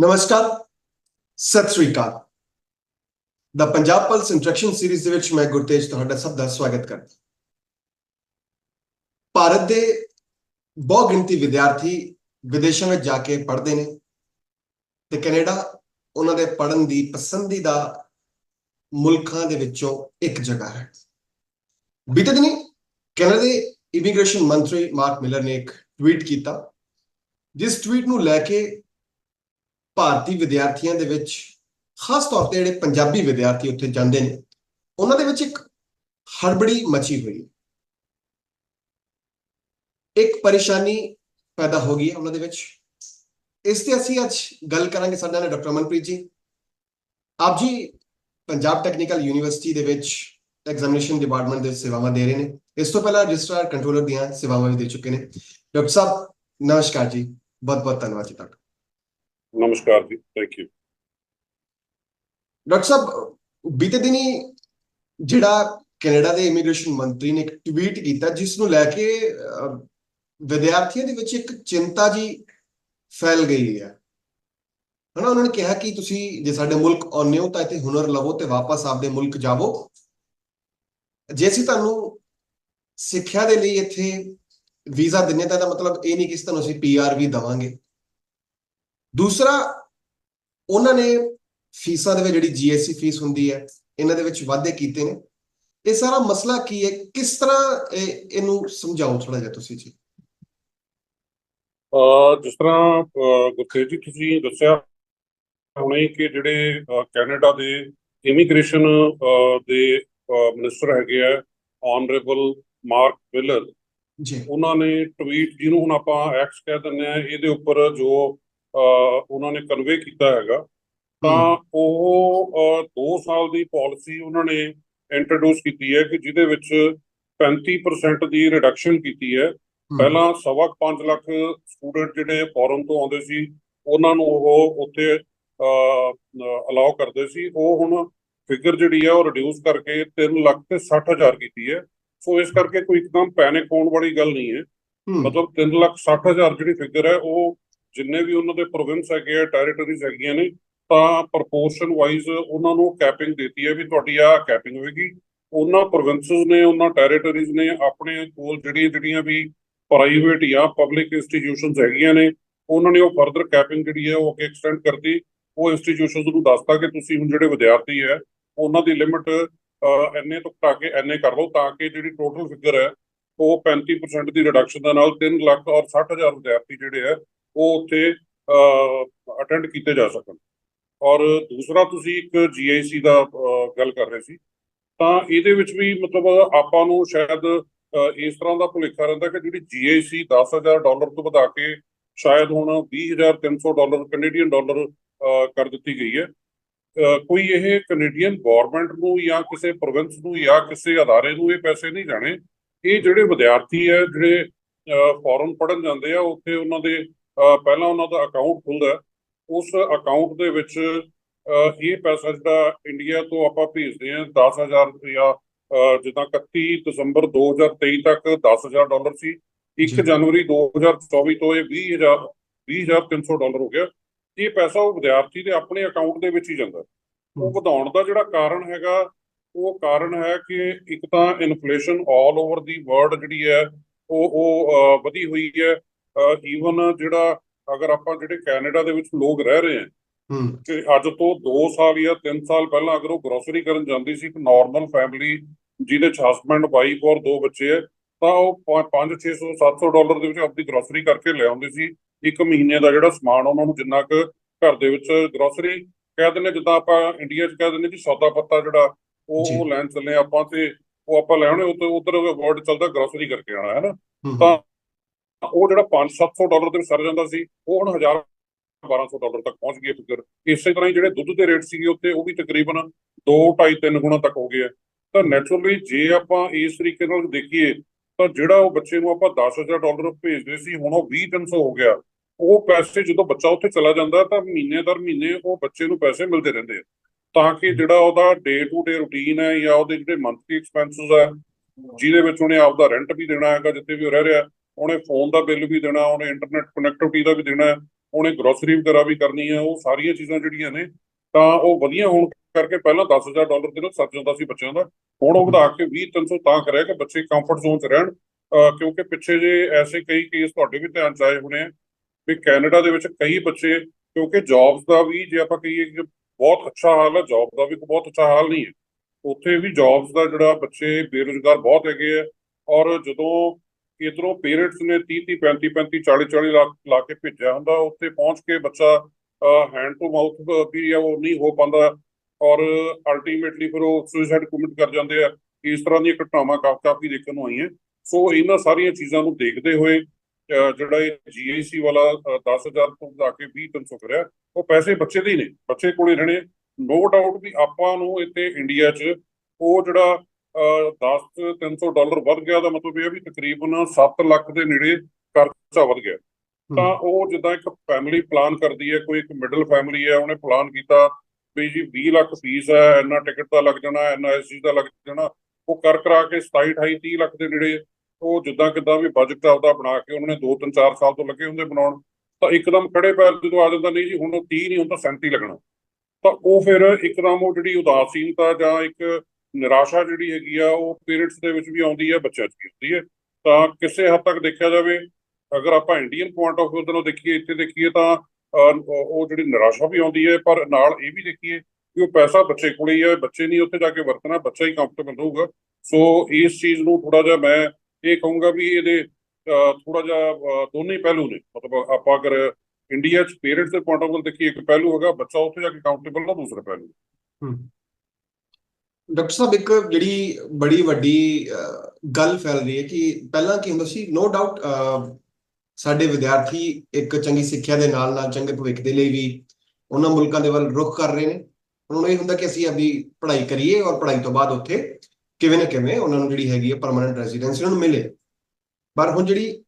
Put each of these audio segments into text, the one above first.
ਨਮਸਕਾਰ, ਸਤਿ ਸ੍ਰੀ ਅਕਾਲ। The Punjab pulse interaction series ਦੇ ਵਿੱਚ ਮੈਂ ਗੁਰਤੇਜ ਤੁਹਾਡਾ ਸਭ ਦਾ ਸਵਾਗਤ ਕਰਦਾ ਭਾਰਤ ਦੇ ਬਹੁ ਗਿਣਤੀ ਵਿਦਿਆਰਥੀ ਵਿਦੇਸ਼ਾਂ ਵਿੱਚ ਜਾ ਕੇ ਪੜ੍ਹਦੇ ਨੇ ਤੇ ਕੈਨੇਡਾ ਉਹਨਾਂ ਦੇ ਪੜ੍ਹਨ ਦੀ ਪਸੰਦੀਦਾ ਮੁਲਕਾਂ ਦੇ ਵਿੱਚੋਂ ਇੱਕ ਜਗ੍ਹਾ ਹੈ। ਬੀਤੇ ਦਿਨੀ ਕੈਨੇਡਾ ਦੇ ਇਮੀਗ੍ਰੇਸ਼ਨ ਮੰਤਰੀ ਮਾਰਕ ਮਿਲਰ ਨੇ ਇੱਕ ਟਵੀਟ ਕੀਤਾ, ਜਿਸ ਟਵੀਟ ਨੂੰ ਲੈ ਕੇ ਭਾਰਤੀ ਵਿਦਿਆਰਥੀਆਂ ਦੇ ਵਿੱਚ, ਖਾਸ ਤੌਰ ਤੇ ਜਿਹੜੇ ਪੰਜਾਬੀ ਵਿਦਿਆਰਥੀ ਉੱਥੇ ਜਾਂਦੇ ਨੇ, ਉਹਨਾਂ ਦੇ ਵਿੱਚ ਇੱਕ ਹੜਬੜੀ ਮਚੀ ਹੋਈ ਇੱਕ ਪਰੇਸ਼ਾਨੀ ਪੈਦਾ ਹੋ ਗਈ ਹੈ ਉਹਨਾਂ ਦੇ ਵਿੱਚ। ਇਸ ਤੇ ਅਸੀਂ ਅੱਜ ਗੱਲ ਕਰਾਂਗੇ ਸਾਡੇ ਨਾਲ ਡਾਕਟਰ ਮਨਪ੍ਰੀਤ ਜੀ। ਆਪ ਜੀ ਪੰਜਾਬ ਟੈਕਨੀਕਲ ਯੂਨੀਵਰਸਿਟੀ ਦੇ ਵਿੱਚ ਐਗਜ਼ਾਮੀਨੇਸ਼ਨ ਡਿਪਾਰਟਮੈਂਟ ਦੇ ਸੇਵਾਵਾਂ ਦੇ ਰਹੇ ਨੇ। ਇਸ ਤੋਂ ਪਹਿਲਾਂ ਰਜਿਸਟਰਾਰ ਕੰਟਰੋਲਰ ਦੀਆਂ ਸੇਵਾਵਾਂ ਵੀ ਦੇ ਚੁੱਕੇ ਨੇ। ਡਾਕਟਰ ਸਾਹਿਬ, ਨਮਸਕਾਰ ਜੀ। ਬਹੁਤ ਬਹੁਤ ਧੰਨਵਾਦ ਜੀ ਤੁਹਾਡਾ। ਨਮਸਕਾਰ ਜੀ ਥੈਂਕ ਯੂ ਡਾਕਟਰ ਸਾਹਿਬ ਬੀਤੇ ਦਿਨੀ ਜਿਹੜਾ ਕੈਨੇਡਾ ਦੇ ਇਮੀਗ੍ਰੇਸ਼ਨ ਮੰਤਰੀ ਨੇ ਇੱਕ ਟਵੀਟ ਕੀਤਾ ਜਿਸ ਨੂੰ ਲੈ ਕੇ ਵਿਦਿਆਰਥੀਆਂ ਦੇ ਵਿੱਚ ਇੱਕ ਚਿੰਤਾ ਜੀ ਫੈਲ ਗਈ ਹੈ ਹਨਾ ਉਹਨਾਂ ਨੇ ਕਿਹਾ ਕਿ ਤੁਸੀਂ ਜੇ ਸਾਡੇ ਮੁਲਕ ਆਉਂਦੇ ਹੋ ਤਾਂ ਇੱਥੇ ਹੁਨਰ ਲਵੋ ਤੇ ਵਾਪਸ ਆਪਦੇ ਮੁਲਕ ਜਾਵੋ ਜੇ ਅਸੀਂ ਤੁਹਾਨੂੰ ਸਿੱਖਿਆ ਦੇ ਲਈ ਇੱਥੇ ਵੀਜ਼ਾ ਦਿੰਨੇ ਤਾਂ ਇਹਦਾ ਮਤਲਬ ਇਹ ਨਹੀਂ ਕਿ ਤੁਹਾਨੂੰ ਅਸੀਂ ਪੀਆਰ ਵੀ ਦਵਾਂਗੇ ਦੂਸਰਾ ਉਹਨਾਂ ਨੇ ਫੀਸਾਂ ਦੇ ਵਿੱਚ ਜਿਹੜੀ ਜੀਐਸਟੀ ਫੀਸ ਹੁੰਦੀ ਹੈ ਇਹਨਾਂ ਦੇ ਵਿੱਚ ਵਾਧੇ ਕੀਤੇ ਨੇ। ਇਹ ਸਾਰਾ ਮਸਲਾ ਕੀ ਹੈ? ਕਿਸ ਤਰ੍ਹਾਂ ਇਹ- ਇਹਨੂੰ ਸਮਝਾਓ ਥੋੜਾ ਜਿਹਾ ਤੁਸੀਂ ਜੀ? ਅਹ ਜਿਸ ਤਰ੍ਹਾਂ ਗੁਰਤੇਜ ਜੀ ਤੁਸੀਂ ਦੱਸਿਆ ਹੁਣੇ ਕਿ ਜਿਹੜੇ ਕੈਨੇਡਾ ਦੇ ਇਮੀਗ੍ਰੇਸ਼ਨ ਦੇ ਮਿਨਿਸਟਰ ਹੈਗੇ ਆ ਆਨਰੇਬਲ ਮਾਰਕ ਮਿਲਰ ਜੀ। ਉਹਨਾਂ ਨੇ ਟਵੀਟ ਜਿਹਨੂੰ ਹੁਣ ਆਪਾਂ ਐਕਸ ਕਹਿ ਦਿੰਦੇ ਆ ਇਹਦੇ ਉੱਪਰ ਜੋ ਉਹਨਾਂ ਨੇ ਕਨਵੇ ਕੀਤਾ ਹੈਗਾ। ਤਾਂ ਉਹ 2 ਸਾਲ ਦੀ ਪਾਲਿਸੀ ਉਹਨਾਂ ਨੇ ਇੰਟਰੋਡਿਊਸ ਕੀਤੀ ਹੈ ਕਿ ਜਿਹਦੇ ਵਿੱਚ 35% ਦੀ ਰਿਡਕਸ਼ਨ ਕੀਤੀ ਹੈ। ਪਹਿਲਾਂ ਸਵਾ ਕੁ ਪੰਜ ਲੱਖ ਸਟੂਡੈਂਟ ਜਿਹੜੇ ਫੋਰਨ ਤੋਂ ਆਉਂਦੇ ਸੀ ਉਹਨਾਂ ਨੂੰ ਉਹ ਉੱਥੇ ਅਲਾਉ ਕਰਦੇ ਸੀ। ਉਹ ਹੁਣ ਫਿਗਰ ਜਿਹੜੀ ਹੈ ਉਹ ਰਿਡਿਊਸ ਕਰਕੇ 3 ਲੱਖ ਤੇ 60 ਹਜ਼ਾਰ ਕੀਤੀ ਹੈ। ਸੋ ਇਸ ਕਰਕੇ ਕੋਈ ਇੱਕਦਮ ਪੈਨਿਕ ਹੋਣ ਵਾਲੀ ਗੱਲ ਨਹੀਂ ਹੈ। ਮਤਲਬ 3 ਲੱਖ 60 ਹਜ਼ਾਰ ਜਿਹੜੀ ਫਿਗਰ ਹੈ ਉਹ ਜਿੰਨੇ ਵੀ ਉਹਨਾਂ ਦੇ ਪ੍ਰੋਵਿੰਸ ਹੈਗੇ ਆ ਟੈਰੀਟਰੀਜ਼ ਹੈਗੀਆਂ ਨੇ, ਤਾਂ ਪ੍ਰਪੋਰਸ਼ਨ ਵਾਈਜ਼ ਉਹਨਾਂ ਨੂੰ ਕੈਪਿੰਗ ਦਿੱਤੀ ਹੈ ਵੀ ਤੁਹਾਡੀ ਆ ਕੈਪਿੰਗ ਹੋਏਗੀ। ਉਹਨਾਂ ਪ੍ਰੋਵਿੰਸਸ ਨੇ, ਉਹਨਾਂ ਟੈਰੀਟਰੀਜ਼ ਨੇ ਆਪਣੇ ਕੋਲ ਜਿਹੜੀਆਂ ਜਿਹੜੀਆਂ ਵੀ ਪ੍ਰਾਈਵੇਟ ਜਾਂ ਪਬਲਿਕ ਇੰਸਟੀਟਿਊਸ਼ਨਸ ਹੈਗੀਆਂ ਨੇ, ਉਹਨਾਂ ਨੇ ਉਹ ਫਰਦਰ ਕੈਪਿੰਗ ਜਿਹੜੀ ਹੈ ਉਹ ਅੱਗੇ ਐਕਸਟੈਂਡ ਕਰਤੀ। ਉਹ ਇੰਸਟੀਟਿਊਸ਼ਨਸ ਨੂੰ ਦੱਸਤਾ ਕਿ ਤੁਸੀਂ ਹੁਣ ਜਿਹੜੇ ਵਿਦਿਆਰਥੀ ਹੈ, ਉਹਨਾਂ ਦੀ ਲਿਮਿਟ ਐਨੇ ਤੋਂ ਘਟਾ ਕੇ ਐਨੇ ਕਰ ਲਓ ਤਾਂ ਕਿ ਜਿਹੜੀ ਟੋਟਲ ਫਿਗਰ ਹੈ, ਉਹ 35% ਦੀ ਰਿਡਕਸ਼ਨ ਦੇ ਨਾਲ 3 ਲੱਖ ਔਰ 60 ਹਜ਼ਾਰ ਵਿਦਿਆਰਥੀ ਜਿਹੜੇ ਹੈ ਉਹ ਉੱਥੇ ਅਟੈਂਡ ਕੀਤੇ ਜਾ ਸਕਣ। ਔਰ ਦੂਸਰਾ, ਤੁਸੀਂ ਇੱਕ ਜੀਆਈਸੀ ਦਾ ਗੱਲ ਕਰ ਰਹੇ ਸੀ। ਤਾਂ ਇਹਦੇ ਵਿੱਚ ਵੀ ਮਤਲਬ ਆਪਾਂ ਨੂੰ ਸ਼ਾਇਦ ਇਸ ਤਰ੍ਹਾਂ ਦਾ ਭੁਲੇਖਾ ਰਹਿੰਦਾ ਕਿ ਜਿਹੜੀ ਜੀਆਈਸੀ 10000 ਡਾਲਰ ਤੋਂ ਵਧਾ ਕੇ ਸ਼ਾਇਦ ਹੁਣ 20300 ਡਾਲਰ ਕੈਨੇਡੀਅਨ ਡਾਲਰ ਕਰ ਦਿੱਤੀ ਗਈ ਹੈ। ਕੋਈ ਇਹ ਕੈਨੇਡੀਅਨ ਗਵਰਨਮੈਂਟ ਨੂੰ ਜਾਂ ਕਿਸੇ ਪ੍ਰੋਵਿੰਸ ਨੂੰ ਜਾਂ ਕਿਸੇ ਅਦਾਰੇ ਨੂੰ ਇਹ ਪੈਸੇ ਨਹੀਂ ਜਾਣੇ ਇਹ ਜਿਹੜੇ ਵਿਦਿਆਰਥੀ ਹੈ, ਜਿਹੜੇ ਫੋਰਨ ਪੜਨ ਜਾਂਦੇ ਆ, ਉੱਥੇ ਉਹਨਾਂ ਦੇ ਪਹਿਲਾਂ ਉਹਨਾਂ ਦਾ ਅਕਾਊਂਟ ਖੁੱਲਦਾ। ਉਸ ਅਕਾਊਂਟ ਦੇ ਵਿੱਚ ਇਹ ਪੈਸਾ ਜਿਹੜਾ ਇੰਡੀਆ ਤੋਂ ਆਪਾਂ ਭੇਜਦੇ ਹਾਂ 10000 ਜਾਂ ਅਹ, ਜਿੱਦਾਂ 31 ਦਸੰਬਰ 2023 ਤੱਕ 10000 ਡਾਲਰ ਸੀ 1 ਜੀ। ਜਨਵਰੀ 2024 ਤੋਂ ਇਹ 20000 20300 ਡਾਲਰ ਹੋ ਗਿਆ ਇਹ ਪੈਸਾ ਉਹ ਵਿਦਿਆਰਥੀ ਦੇ ਆਪਣੇ ਅਕਾਊਂਟ ਦੇ ਵਿੱਚ ਹੀ ਜਾਂਦਾ। ਉਹ। ਵਧਾਉਣ ਦਾ ਜਿਹੜਾ ਕਾਰਨ ਹੈਗਾ ਉਹ ਕਾਰਨ ਹੈ ਕਿ ਇੱਕ ਤਾਂ ਇਨਫਲੇਸ਼ਨ ਆਲ ਓਵਰ ਦੀ ਵਰਲਡ ਜਿਹੜੀ ਹੈ ਉਹ ਉਹ ਵਧੀ ਹੋਈ ਹੈ ਈਵਨ ਜਿਹੜਾ ਅਗਰ ਆਪਾਂ ਜਿਹੜੇ ਕੈਨੇਡਾ ਦੇ ਵਿੱਚ ਲੋਕ ਰਹਿ ਰਹੇ ਹਾਂ। ਹਮ, ਕਿ ਅੱਜ ਤੋਂ 2 ਸਾਲ ਜਾਂ 3 ਸਾਲ ਪਹਿਲਾਂ ਅਗਰ ਉਹ ਗਰੋਸਰੀ ਕਰਨ ਜਾਂਦੀ ਸੀ ਇੱਕ ਨਾਰਮਲ ਫੈਮਿਲੀ ਜਿਹਦੇ ਚ ਹਸਬੰਡ ਵਾਈਫ ਔਰ ਦੋ ਬੱਚੇ ਹੈ ਤਾਂ ਉਹ 5 600 700 ਡਾਲਰ ਦੇ ਵਿੱਚ ਆਪਣੀ ਗਰੋਸਰੀ ਕਰਕੇ ਲੈ ਆਉਂਦੇ ਸੀ। ਇੱਕ ਮਹੀਨੇ ਦਾ ਜਿਹੜਾ ਸਮਾਨ ਉਹਨਾਂ ਨੂੰ ਜਿੰਨਾ ਕੁ ਘਰ ਦੇ ਵਿੱਚ ਗਰੋਸਰੀ ਕਹਿ ਦਿੰਦੇ ਜਿੱਦਾਂ ਆਪਾਂ ਇੰਡੀਆ 'ਚ ਕਹਿ ਦਿੰਦੇ ਜੀ ਸੌਦਾ ਪੱਤਾ ਜਿਹੜਾ ਉਹ ਲੈਣ ਚੱਲੇ ਆਪਾਂ ਤੇ ਉਹ ਆਪਾਂ ਲੈ ਆਉਣੇ ਉੱਤੇ ਉਧਰ ਵਰਡ ਚੱਲਦਾ ਗਰੋਸਰੀ ਕਰਕੇ ਆਣਾ ਹੈ ਨਾ? ਤਾਂ ਉਹ ਜਿਹੜਾ 5-700 ਡਾਲਰ ਦੇ ਵਿੱਚ ਸਰ ਜਾਂਦਾ ਸੀ, ਉਹ ਹੁਣ 1000 1200 ਡਾਲਰ ਤੱਕ ਪਹੁੰਚ ਗਈ ਫਿਗਰ ਇਸੇ ਤਰ੍ਹਾਂ ਹੀ ਜਿਹੜੇ ਦੁੱਧ ਦੇ ਰੇਟ ਸੀਗੇ ਉੱਤੇ, ਉਹ ਵੀ ਤਕਰੀਬਨ 2 2.5 3 ਗੁਣਾ ਤੱਕ ਹੋ ਗਏ ਤਾਂ ਨੈਚੁਰਲੀ ਜੇ ਆਪਾਂ ਇਸ ਤਰੀਕੇ ਨਾਲ ਦੇਖੀਏ, ਤਾਂ ਜਿਹੜਾ ਉਹ ਬੱਚੇ ਨੂੰ ਆਪਾਂ 10000 ਡਾਲਰ ਭੇਜਦੇ ਸੀ, ਹੁਣ ਉਹ 20300 ਹੋ ਗਿਆ। ਉਹ ਪੈਸੇ ਜਦੋਂ ਬੱਚਾ ਉੱਥੇ ਚਲਾ ਜਾਂਦਾ, ਤਾਂ ਮਹੀਨੇ ਦਰ ਮਹੀਨੇ ਉਹ ਬੱਚੇ ਨੂੰ ਪੈਸੇ ਮਿਲਦੇ ਰਹਿੰਦੇ ਆ। ਤਾਂ ਕਿ ਜਿਹੜਾ ਉਹਦਾ ਡੇ ਟੂ ਡੇ ਰੂਟੀਨ ਹੈ ਜਾਂ ਉਹਦੇ ਜਿਹੜੇ ਮੰਥਲੀ ਐਕਸਪੈਂਸਸ ਹੈ, ਜਿਹਦੇ ਵਿੱਚ ਉਹਨੇ ਆਪਦਾ ਰੈਂਟ ਵੀ ਦੇਣਾ ਹੈਗਾ, ਜਿੱਥੇ ਵੀ ਉਹ ਰਹਿ ਰਿਹਾ ਉਹਨੇ ਫੋਨ ਦਾ ਬਿੱਲ ਵੀ ਦੇਣਾ, ਉਹਨੇ ਇੰਟਰਨੈਟ ਕਨੈਕਟੀਵਿਟੀ ਦਾ ਵੀ ਦੇਣਾ, ਉਹਨੇ ਗਰੋਸਰੀ ਵਗੈਰਾ ਵੀ ਕਰਨੀ ਹੈ, ਉਹ ਸਾਰੀਆਂ ਚੀਜ਼ਾਂ ਜਿਹੜੀਆਂ ਨੇ, ਤਾਂ ਉਹ ਵਧੀਆ ਹੋਣ ਕਰਕੇ ਪਹਿਲਾਂ 10000 ਡਾਲਰ ਦੇ ਨਾਲ ਸਰ ਜਾਂਦਾ ਸੀ ਬੱਚਿਆਂ ਦਾ, ਹੁਣ ਉਹ ਵਧਾ ਕੇ 20 300 ਤਾਂ ਕਰਿਆ ਕਿ ਬੱਚੇ ਕੰਫਰਟ ਜ਼ੋਨ 'ਚ ਰਹਿਣ ਕਿਉਂਕਿ ਪਿੱਛੇ ਜੇ ਐਸੇ ਕਈ ਕੇਸ ਤੁਹਾਡੇ ਵੀ ਧਿਆਨ 'ਚ ਆਏ ਹੋਣੇ ਆ, ਵੀ ਕੈਨੇਡਾ ਦੇ ਵਿੱਚ ਕਈ ਬੱਚੇ, ਕਿਉਂਕਿ ਜੌਬਸ ਦਾ ਵੀ ਜੇ ਆਪਾਂ ਕਹੀਏ ਕਿ ਬਹੁਤ ਅੱਛਾ ਹਾਲ ਹੈ ਜੌਬ ਦਾ ਵੀ ਬਹੁਤ ਅੱਛਾ ਹਾਲ ਨਹੀਂ ਹੈ, ਉੱਥੇ ਵੀ ਜੌਬਸ ਦਾ ਜਿਹੜਾ ਬੱਚੇ ਬੇਰੁਜ਼ਗਾਰ ਬਹੁਤ ਹੈਗੇ ਆ, ਔਰ ਜਦੋਂ ਇਧਰੋਂ ਪੇਰੈਂਟਸ ਨੇ 30 30 35 35 40 40 ਲੱਖ ਲਾ ਕੇ ਭੇਜਿਆ ਹੁੰਦਾ, ਉੱਥੇ ਪਹੁੰਚ ਕੇ ਬੱਚਾ ਹੈਂਡ ਟੂ ਮਾਊਥ ਵੀ ਆ, ਉਹ ਨਹੀਂ ਹੋ ਪਾਉਂਦਾ ਔਰ ਅਲਟੀਮੇਟਲੀ ਫਿਰ ਉਹ ਸੁਸਾਈਡ ਕਮਿਟ ਕਰ ਜਾਂਦੇ ਆ। ਇਸ ਤਰ੍ਹਾਂ ਦੀਆਂ ਘਟਨਾਵਾਂ ਕਾ- ਕਾਫੀ ਦੇਖਣ ਨੂੰ ਆਈਆਂ। ਸੋ ਇਹਨਾਂ ਸਾਰੀਆਂ ਚੀਜ਼ਾਂ ਨੂੰ ਦੇਖਦੇ ਹੋਏ ਜਿਹੜਾ ਇਹ ਜੀਆਈਸੀ ਵਾਲਾ, ਅਹ 10000 ਤੋਂ ਵਧਾ ਕੇ 20 300 ਕਰਿਆ, ਉਹ ਪੈਸੇ ਬੱਚੇ ਦੇ ਹੀ ਨੇ। ਬੱਚੇ ਕੋਲੇ ਰਹਿਣੇ। ਨੋ ਡਾਊਟ ਵੀ ਆਪਾਂ ਨੂੰ ਇੱਥੇ ਇੰਡੀਆ 'ਚ ਉਹ ਜਿਹੜਾ 10 300 ਡਾਲਰ ਵੱਧ ਗਿਆ ਦਾ ਮਤਲਬ ਇਹ ਹੈ ਵੀ ਤਕਰੀਬਨ 7 ਲੱਖ ਦੇ ਨੇੜੇ ਖਰਚਾ ਵੱਧ ਗਿਆ। ਤਾਂ ਉਹ ਜਿੱਦਾਂ ਇੱਕ ਫੈਮਿਲੀ ਪਲਾਨ ਕਰਦੀ ਹੈ ਕੋਈ ਇੱਕ ਮਿਡਲ ਫੈਮਿਲੀ ਹੈ ਉਹਨੇ ਪਲਾਨ ਕੀਤਾ ਵੀ ਜੀ 20 ਲੱਖ ਫੀਸ ਹੈ ਇੰਨਾ ਟਿਕਟ ਦਾ ਲੱਗ ਜਾਣਾ ਇੰਨਾ ਇਸ ਚੀਜ਼ ਦਾ ਲੱਗ ਜਾਣਾ। ਉਹ ਕਰ ਕਰਾ ਕੇ 27 28 30 ਲੱਖ ਦੇ ਨੇੜੇ ਉਹ ਜਿੱਦਾਂ ਕਿੱਦਾਂ ਵੀ ਬਜਟ ਆਪਦਾ ਬਣਾ ਕੇ ਉਹਨਾਂ ਨੇ 2 3 4 ਸਾਲ ਤੋਂ ਲੱਗੇ ਹੁੰਦੇ ਬਣਾਉਣ। ਤਾਂ ਇੱਕਦਮ ਖੜੇ ਪੈਰ ਜਦੋਂ ਆ ਜਾਂਦਾ ਨਹੀਂ ਜੀ ਹੁਣ ਉਹ 30 ਨਹੀਂ ਹੁਣ ਤਾਂ 37 ਲੱਗਣਾ। ਤਾਂ ਉਹ ਫਿਰ ਇੱਕਦਮ ਉਹ ਜਿਹੜੀ ਉਦਾਸੀਨਤਾ ਜਾਂ ਇੱਕ ਨਿਰਾਸ਼ਾ ਜਿਹੜੀ ਹੈਗੀ ਆ, ਉਹ ਪੇਰੈਂਟਸ ਦੇ ਵਿੱਚ ਵੀ ਆਉਂਦੀ ਹੈ ਬੱਚਿਆਂ 'ਚ ਵੀ ਆਉਂਦੀ ਹੈ ਤਾਂ ਕਿਸੇ ਹੱਦ ਤੱਕ ਦੇਖਿਆ ਜਾਵੇ, ਅਗਰ ਆਪਾਂ ਇੰਡੀਅਨ ਪੁਆਇੰਟ ਆਫ View ਤੋਂ ਦੇਖੀਏ, ਇੱਥੇ ਦੇਖੀਏ ਤਾਂ ਉਹ ਜਿਹੜੀ ਨਿਰਾਸ਼ਾ ਵੀ ਆਉਂਦੀ ਹੈ, ਪਰ ਨਾਲ ਇਹ ਵੀ ਦੇਖੀਏ ਕਿ ਉਹ ਪੈਸਾ ਬੱਚੇ ਕੋਲੇ ਹੀ ਹੈ ਬੱਚੇ ਨਹੀਂ ਉੱਥੇ ਜਾ ਕੇ ਵਰਤਣਾ, ਬੱਚਾ ਹੀ ਕੰਫਰਟੇਬਲ ਰਹੂਗਾ। ਸੋ ਇਸ ਚੀਜ਼ ਨੂੰ ਥੋੜਾ ਜਿਹਾ ਮੈਂ ਇਹ ਕਹੂੰਗਾ ਵੀ ਇਹਦੇ ਥੋੜਾ ਜਿਹਾ ਦੋਨੇ ਪਹਿਲੂ ਨੇ। ਮਤਲਬ ਆਪਾਂ ਅਗਰ ਇੰਡੀਆ 'ਚ ਪੇਰੈਂਟਸ ਦੇ ਪੁਆਇੰਟ ਆਫ View ਦੇਖੀਏ, ਇੱਕ ਪਹਿਲੂ ਹੈਗਾ, ਬੱਚਾ ਉੱਥੇ ਜਾ ਕੇ ਕੰਫਰਟੇਬਲ ਨਾ ਦੂਸਰਾ ਪਹਿਲੂ। ਡਾਕਟਰ ਸਾਹਿਬ, ਇੱਕ ਜਿਹੜੀ ਬੜੀ ਵੱਡੀ ਗੱਲ ਫੈਲ ਰਹੀ ਹੈ ਕਿ ਪਹਿਲਾਂ ਕੀ ਹੁੰਦਾ ਸੀ ਨੋ ਡਾਊਟ ਸਾਡੇ ਵਿਦਿਆਰਥੀ ਇੱਕ ਚੰਗੀ ਸਿੱਖਿਆ ਦੇ ਨਾਲ ਨਾਲ ਚੰਗੇ ਭਵਿੱਖ ਦੇ ਲਈ ਵੀ ਉਹਨਾਂ ਮੁਲਕਾਂ ਦੇ ਵੱਲ ਰੁਖ ਕਰ ਰਹੇ ਨੇ। ਉਹਨਾਂ ਨੂੰ ਇਹ ਹੁੰਦਾ ਕਿ ਅਸੀਂ ਆਪਣੀ ਪੜ੍ਹਾਈ ਕਰੀਏ ਔਰ ਪੜ੍ਹਾਈ ਤੋਂ ਬਾਅਦ ਉੱਥੇ ਕਿਵੇਂ ਨਾ ਕਿਵੇਂ ਉਹਨਾਂ ਨੂੰ ਜਿਹੜੀ ਹੈਗੀ ਹੈ ਪਰਮਨੈਂਟ ਰੈਜ਼ੀਡੈਂਸੀ ਉਹਨਾਂ ਨੂੰ ਮਿਲੇ। ਪਰ ਹੁਣ ਜਿਹੜੀ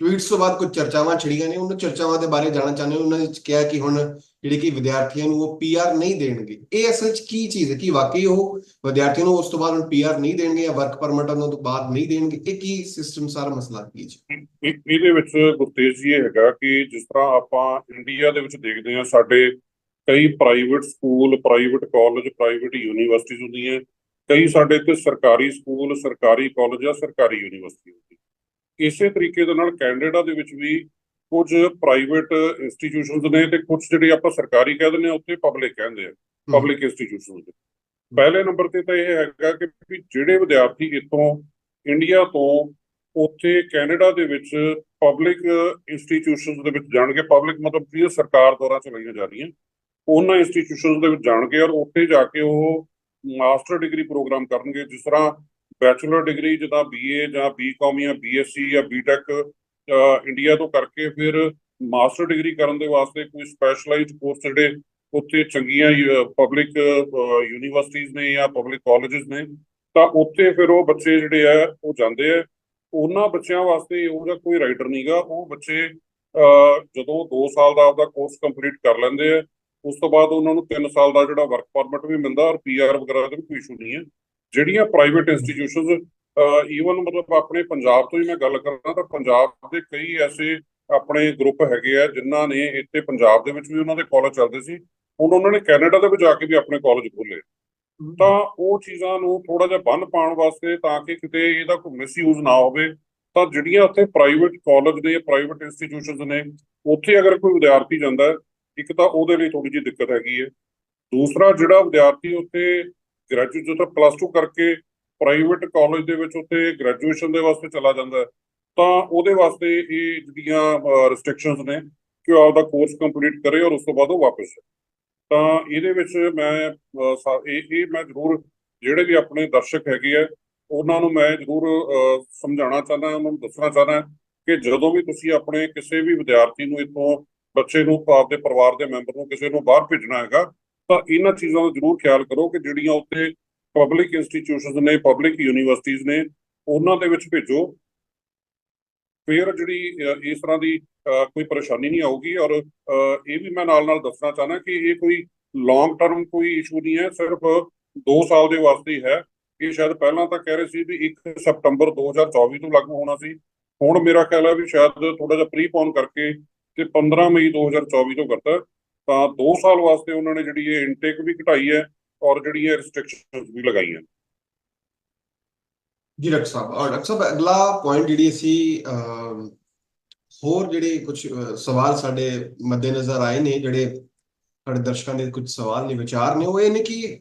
ਟਵੀਟਸ ਤੋਂ ਬਾਅਦ ਕੁਝ ਚਰਚਾਵਾਂ ਛਿੜੀਆਂ ਨੇ, ਉਹਨਾਂ ਚਰਚਾਵਾਂ ਦੇ ਬਾਰੇ ਜਾਣਨਾ ਚਾਹੁੰਦੇ ਹਾਂ? ਉਹਨਾਂ ਨੇ ਕਿਹਾ ਕਿ ਹੁਣ ਜਿਹੜੇ ਕਿ ਵਿਦਿਆਰਥੀਆਂ ਨੂੰ ਉਹ ਪੀਆਰ ਨਹੀਂ ਦੇਣਗੇ। ਇਹ ਅਸਲ 'ਚ ਕੀ ਚੀਜ਼ ਹੈ? ਕਿ ਵਾਕਈ ਉਹ ਵਿਦਿਆਰਥੀਆਂ ਨੂੰ ਉਸ ਤੋਂ ਬਾਅਦ ਹੁਣ ਪੀਆਰ ਨਹੀਂ ਦੇਣਗੇ ਜਾਂ ਵਰਕ ਪਰਮਿਟ ਉਹਨਾਂ ਤੋਂ ਬਾਅਦ ਨਹੀਂ ਦੇਣਗੇ? ਇਹ ਕੀ ਸਿਸਟਮ ਸਾਰਾ ਮਸਲਾ ਕੀ ਜੀ? ਇਹਦੇ ਵਿੱਚ ਗੁਰਤੇਜ ਜੀ ਇਹ ਹੈਗਾ ਕਿ ਜਿਸ ਤਰ੍ਹਾਂ ਆਪਾਂ ਇੰਡੀਆ ਦੇ ਵਿੱਚ ਦੇਖਦੇ ਹਾਂ, ਸਾਡੇ ਕਈ private school private college private universities ਹੁੰਦੀਆਂ। ਕਈ ਸਾਡੇ ਇੱਥੇ ਸਰਕਾਰੀ ਸਕੂਲ ਸਰਕਾਰੀ ਕਾਲਜ ਜਾਂ ਸਰਕਾਰੀ ਯੂਨੀਵਰਸਿਟੀ ਹੁੰਦੀ ਇਸੇ ਤਰੀਕੇ ਦੇ ਨਾਲ ਕੈਨੇਡਾ ਦੇ ਵਿੱਚ ਵੀ ਕੁਝ ਪ੍ਰਾਈਵੇਟ ਇੰਸਟੀਟਿਊਸ਼ਨਸ ਨੇ ਤੇ ਕੁਝ ਜਿਹੜੇ ਆਪਾਂ ਸਰਕਾਰੀ ਕਹਿ ਦਿੰਦੇ ਆ ਉੱਥੇ ਪਬਲਿਕ ਕਹਿੰਦੇ ਆ ਪਬਲਿਕ ਇੰਸਟੀਟਿਊਸ਼ਨਸ ਪਹਿਲੇ ਨੰਬਰ ਤੇ ਤਾਂ ਇਹ ਹੈਗਾ ਕਿ ਜਿਹੜੇ ਵਿਦਿਆਰਥੀ ਇੱਥੋਂ ਇੰਡੀਆ ਤੋਂ ਉੱਥੇ ਕੈਨੇਡਾ ਦੇ ਵਿੱਚ ਪਬਲਿਕ ਇੰਸਟੀਟਿਊਸ਼ਨਸ ਦੇ ਵਿੱਚ ਜਾਣਗੇ ਪਬਲਿਕ ਮਤਲਬ ਜਿਹੜੀ ਸਰਕਾਰ ਦੁਆਰਾ ਚਲਾਈਆਂ ਜਾ ਰਹੀਆਂ ਉਹਨਾਂ ਇੰਸਟੀਟਿਊਸ਼ਨਸ ਦੇ ਵਿੱਚ ਜਾਣਗੇ ਔਰ ਉੱਥੇ ਜਾ ਕੇ ਉਹ ਮਾਸਟਰ ਡਿਗਰੀ ਪ੍ਰੋਗਰਾਮ ਕਰਨਗੇ ਜਿਸ ਤਰ੍ਹਾਂ ਬੈਚਲਰ ਡਿਗਰੀ ਜਿੱਦਾਂ ਬੀਏ ਜਾਂ ਬੀਕਾਮ ਜਾਂ ਬੀਐਸਸੀ ਜਾਂ ਬੀਟੈਕ ਇੰਡੀਆ ਤੋਂ ਕਰਕੇ ਫਿਰ ਮਾਸਟਰ ਡਿਗਰੀ ਕਰਨ ਦੇ ਵਾਸਤੇ ਕੋਈ ਸਪੈਸ਼ਲਾਈਜ਼ਡ ਕੋਰਸ ਜਿਹੜੇ ਉੱਥੇ ਚੰਗੀਆਂ ਪਬਲਿਕ ਯੂਨੀਵਰਸਿਟੀਜ਼ ਨੇ ਜਾਂ ਪਬਲਿਕ ਕਾਲਜਸ ਨੇ, ਤਾਂ ਉੱਥੇ ਫਿਰ ਉਹ ਬੱਚੇ ਜਿਹੜੇ ਆ ਉਹ ਜਾਂਦੇ ਆ। ਉਹਨਾਂ ਬੱਚਿਆਂ ਵਾਸਤੇ ਉਹ ਜਿਹਾ ਕੋਈ ਰਾਈਟਰ ਨਹੀਂਗਾ ਉਹ ਬੱਚੇ ਜਦੋਂ 2 ਸਾਲ ਦਾ ਆਪਦਾ ਕੋਰਸ ਕੰਪਲੀਟ ਕਰ ਲੈਂਦੇ ਆ, ਉਸ ਤੋਂ ਬਾਅਦ ਉਹਨਾਂ ਨੂੰ 3 ਸਾਲ ਦਾ ਜਿਹੜਾ ਵਰਕ ਪਰਮਿਟ ਵੀ ਮਿਲਦਾ ਔਰ ਪੀਆਰ ਵਗੈਰਾ ਦਾ ਵੀ ਕੋਈ ਇਸ਼ੂ ਨਹੀਂ ਹੈ। ਜਿਹੜੀਆਂ ਪ੍ਰਾਈਵੇਟ ਇੰਸਟੀਟਿਊਸ਼ਨਸ ਈਵਨ ਮਤਲਬ ਆਪਣੇ ਪੰਜਾਬ ਤੋਂ ਹੀ ਮੈਂ ਗੱਲ ਕਰਾਂ ਤਾਂ ਪੰਜਾਬ ਦੇ ਕਈ ਐਸੇ ਆਪਣੇ ਗਰੁੱਪ ਹੈਗੇ ਆ ਜਿਨ੍ਹਾਂ ਨੇ ਇੱਥੇ ਪੰਜਾਬ ਦੇ ਵਿੱਚ ਵੀ ਉਹਨਾਂ ਦੇ ਕਾਲਜ ਚੱਲਦੇ ਸੀ। ਹੁਣ ਉਹਨਾਂ ਨੇ ਕੈਨੇਡਾ ਦੇ ਵਿੱਚ ਜਾ ਕੇ ਵੀ ਆਪਣੇ ਕਾਲਜ ਖੋਲੇ ਤਾਂ ਉਹ ਚੀਜ਼ਾਂ ਨੂੰ ਥੋੜਾ ਜਿਹਾ ਬੰਨ ਪਾਉਣ ਵਾਸਤੇ ਤਾਂ ਕਿ ਕਿਤੇ ਇਹਦਾ ਕੋਈ ਮਿਸਯੂਜ਼ ਨਾ ਹੋਵੇ। ਤਾਂ ਜਿਹੜੀਆਂ ਉੱਥੇ ਪ੍ਰਾਈਵੇਟ ਕਾਲਜ ਨੇ ਪ੍ਰਾਈਵੇਟ ਇੰਸਟੀਟਿਊਸ਼ਨਸ ਨੇ ਉੱਥੇ ਅਗਰ ਕੋਈ ਵਿਦਿਆਰਥੀ ਜਾਂਦਾ ਇੱਕ ਤਾਂ ਉਹਦੇ ਲਈ ਥੋੜੀ ਜਿਹੀ ਦਿੱਕਤ ਹੈਗੀ ਹੈ। ਦੂਸਰਾ ਜਿਹੜਾ ਵਿਦਿਆਰਥੀ ਉੱਥੇ ਗ੍ਰੈਜੂਏਟ ਜਦੋਂ ਪਲੱਸ 2 ਕਰਕੇ ਪ੍ਰਾਈਵੇਟ ਕਾਲਜ ਦੇ ਵਿੱਚ ਉੱਥੇ ਗ੍ਰੈਜੂਏਸ਼ਨ ਦੇ ਵਾਸਤੇ ਚਲਾ ਜਾਂਦਾ ਤਾਂ ਉਹਦੇ ਵਾਸਤੇ ਇਹ ਜਿਹੜੀਆਂ ਰਿਸਟ੍ਰਿਕਸ਼ਨਸ ਨੇ, ਕਿ ਉਹ ਆਪਦਾ ਕੋਰਸ ਕੰਪਲੀਟ ਕਰੇ ਔਰ ਉਸ ਤੋਂ ਬਾਅਦ ਉਹ ਵਾਪਸ ਤਾਂ ਇਹਦੇ ਵਿੱਚ ਮੈਂ ਇਹ ਇਹ ਮੈਂ ਜ਼ਰੂਰ ਜਿਹੜੇ ਵੀ ਆਪਣੇ ਦਰਸ਼ਕ ਹੈਗੇ ਆ, ਉਹਨਾਂ ਨੂੰ ਮੈਂ ਜ਼ਰੂਰ ਸਮਝਾਉਣਾ ਚਾਹੁੰਦਾ, ਉਹਨਾਂ ਨੂੰ ਦੱਸਣਾ ਚਾਹੁੰਦਾ ਕਿ ਜਦੋਂ ਵੀ ਤੁਸੀਂ ਆਪਣੇ ਕਿਸੇ ਵੀ ਵਿਦਿਆਰਥੀ ਨੂੰ ਇੱਥੋਂ ਬੱਚੇ ਨੂੰ ਆਪਦੇ ਪਰਿਵਾਰ ਦੇ ਮੈਂਬਰ ਨੂੰ ਕਿਸੇ ਨੂੰ ਬਾਹਰ ਭੇਜਣਾ ਹੈਗਾ ਤਾਂ ਇਹਨਾਂ ਚੀਜ਼ਾਂ ਦਾ ਜ਼ਰੂਰ ਖਿਆਲ ਕਰੋ ਕਿ ਜਿਹੜੀਆਂ ਉੱਥੇ ਪਬਲਿਕ ਇੰਸਟੀਟਿਊਸ਼ਨਸ ਨੇ ਪਬਲਿਕ ਯੂਨੀਵਰਸਿਟੀਜ਼ ਨੇ ਉਹਨਾਂ ਦੇ ਵਿੱਚ ਭੇਜੋ। ਫਿਰ ਜਿਹੜੀ ਇਸ ਤਰ੍ਹਾਂ ਦੀ ਅਹ, ਕੋਈ ਪਰੇਸ਼ਾਨੀ ਨਹੀਂ ਆਊਗੀ ਔਰ ਇਹ ਵੀ ਮੈਂ ਨਾਲ ਨਾਲ ਦੱਸਣਾ ਚਾਹਨਾ ਕਿ ਇਹ ਕੋਈ ਲੌਂਗ ਟਰਮ ਕੋਈ ਇਸ਼ੂ ਨਹੀਂ ਹੈ ਸਿਰਫ 2 ਸਾਲ ਦੇ ਵਾਸਤੇ ਹੀ ਹੈ। ਇਹ ਸ਼ਾਇਦ ਪਹਿਲਾਂ ਤਾਂ ਕਹਿ ਰਹੇ ਸੀ ਵੀ 1 ਸਤੰਬਰ 2024 ਤੋਂ ਲਾਗੂ ਹੋਣਾ ਸੀ। ਹੁਣ ਮੇਰਾ ਖਿਆਲ ਹੈ ਵੀ ਸ਼ਾਇਦ ਥੋੜਾ ਜਿਹਾ ਪ੍ਰੀਪੋਨ ਕਰਕੇ ਤੇ 15 ਮਈ 2024 ਤੋਂ ਕਰਤਾ। ਤਾਂ 2 ਸਾਲ ਵਾਸਤੇ ਉਹਨਾਂ ਨੇ ਜਿਹੜੀ ਇਹ ਇਨਟੇਕ ਵੀ ਘਟਾਈ ਹੈ ਔਰ ਜਿਹੜੀ ਇਹ ਰਿਸਟ੍ਰਿਕਸ਼ਨਸ ਵੀ ਲਗਾਈਆਂ ਜੀ, ਡਾਕਟਰ ਸਾਹਿਬ ਔਰ ਡਾਕਟਰ ਸਾਹਿਬ, ਅਗਲਾ ਪੁਆਇੰਟ ਜਿਹੜੀ ਅਸੀਂ ਹੋਰ ਜਿਹੜੇ ਕੁਝ ਸਵਾਲ ਸਾਡੇ ਮੱਦੇਨਜ਼ਰ ਆਏ ਨੇ, ਜਿਹੜੇ ਸਾਡੇ ਦਰਸ਼ਕਾਂ ਦੇ ਕੁਝ ਸਵਾਲ ਨੇ, ਵਿਚਾਰ ਨੇ, ਉਹ ਇਹ ਨੇ ਕਿ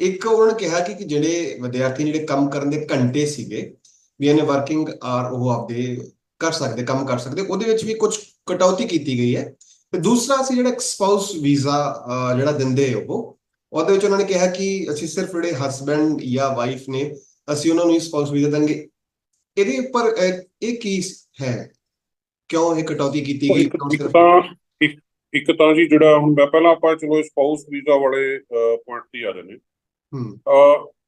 ਇੱਕ ਉਹਨਾਂ ਨੇ ਕਿਹਾ ਕਿ ਕਿ ਜਿਹੜੇ ਵਿਦਿਆਰਥੀ ਜਿਹੜੇ ਕੰਮ ਕਰਨ ਦੇ ਘੰਟੇ ਸੀਗੇ, ਵੀ ਇਹਨੇ ਵਰਕਿੰਗ ਆਰ ਉਹ ਆਪਦੇ ਕਰ ਸਕਦੇ, ਕੰਮ ਕਰ ਸਕਦੇ, ਉਹਦੇ ਵਿੱਚ ਵੀ ਕੁਝ ਕਟੌਤੀ ਕੀਤੀ ਗਈ ਹੈ। ਤੇ ਦੂਸਰਾ ਸੀ ਜਿਹੜਾ ਸਪਾਊਸ ਵੀਜ਼ਾ ਜਿਹੜਾ ਦਿੰਦੇ ਉਹ ਉਹਦੇ ਵਿੱਚ ਉਹਨਾਂ ਨੇ ਕਿਹਾ ਕਿ ਅਸੀਂ ਸਿਰਫ ਜਿਹੜੇ ਹਸਬੈਂਡ ਜਾਂ ਵਾਈਫ ਨੇ ਅਸੀਂ ਉਹਨਾਂ ਨੂੰ ਸਪਾਊਸ ਵੀਜ਼ਾ ਦਾਂਗੇ ਇਹਦੇ ਉੱਪਰ ਇਹ ਕੀ ਹੈ? ਕਿਉਂ ਇਹ ਕਟੌਤੀ ਕੀਤੀ ਗਈ? ਇੱਕ ਇੱਕ ਤਾਂ ਜੀ ਜਿਹੜਾ ਹੁਣ ਮੈਂ ਪਹਿਲਾਂ ਆਪਾਂ ਚਲੋ ਸਪਾਊਸ ਵੀਜ਼ਾ ਵਾਲੇ ਪੁਆਇੰਟ ਤੇ ਆ ਜਾਂਦੇ ਹੂੰ।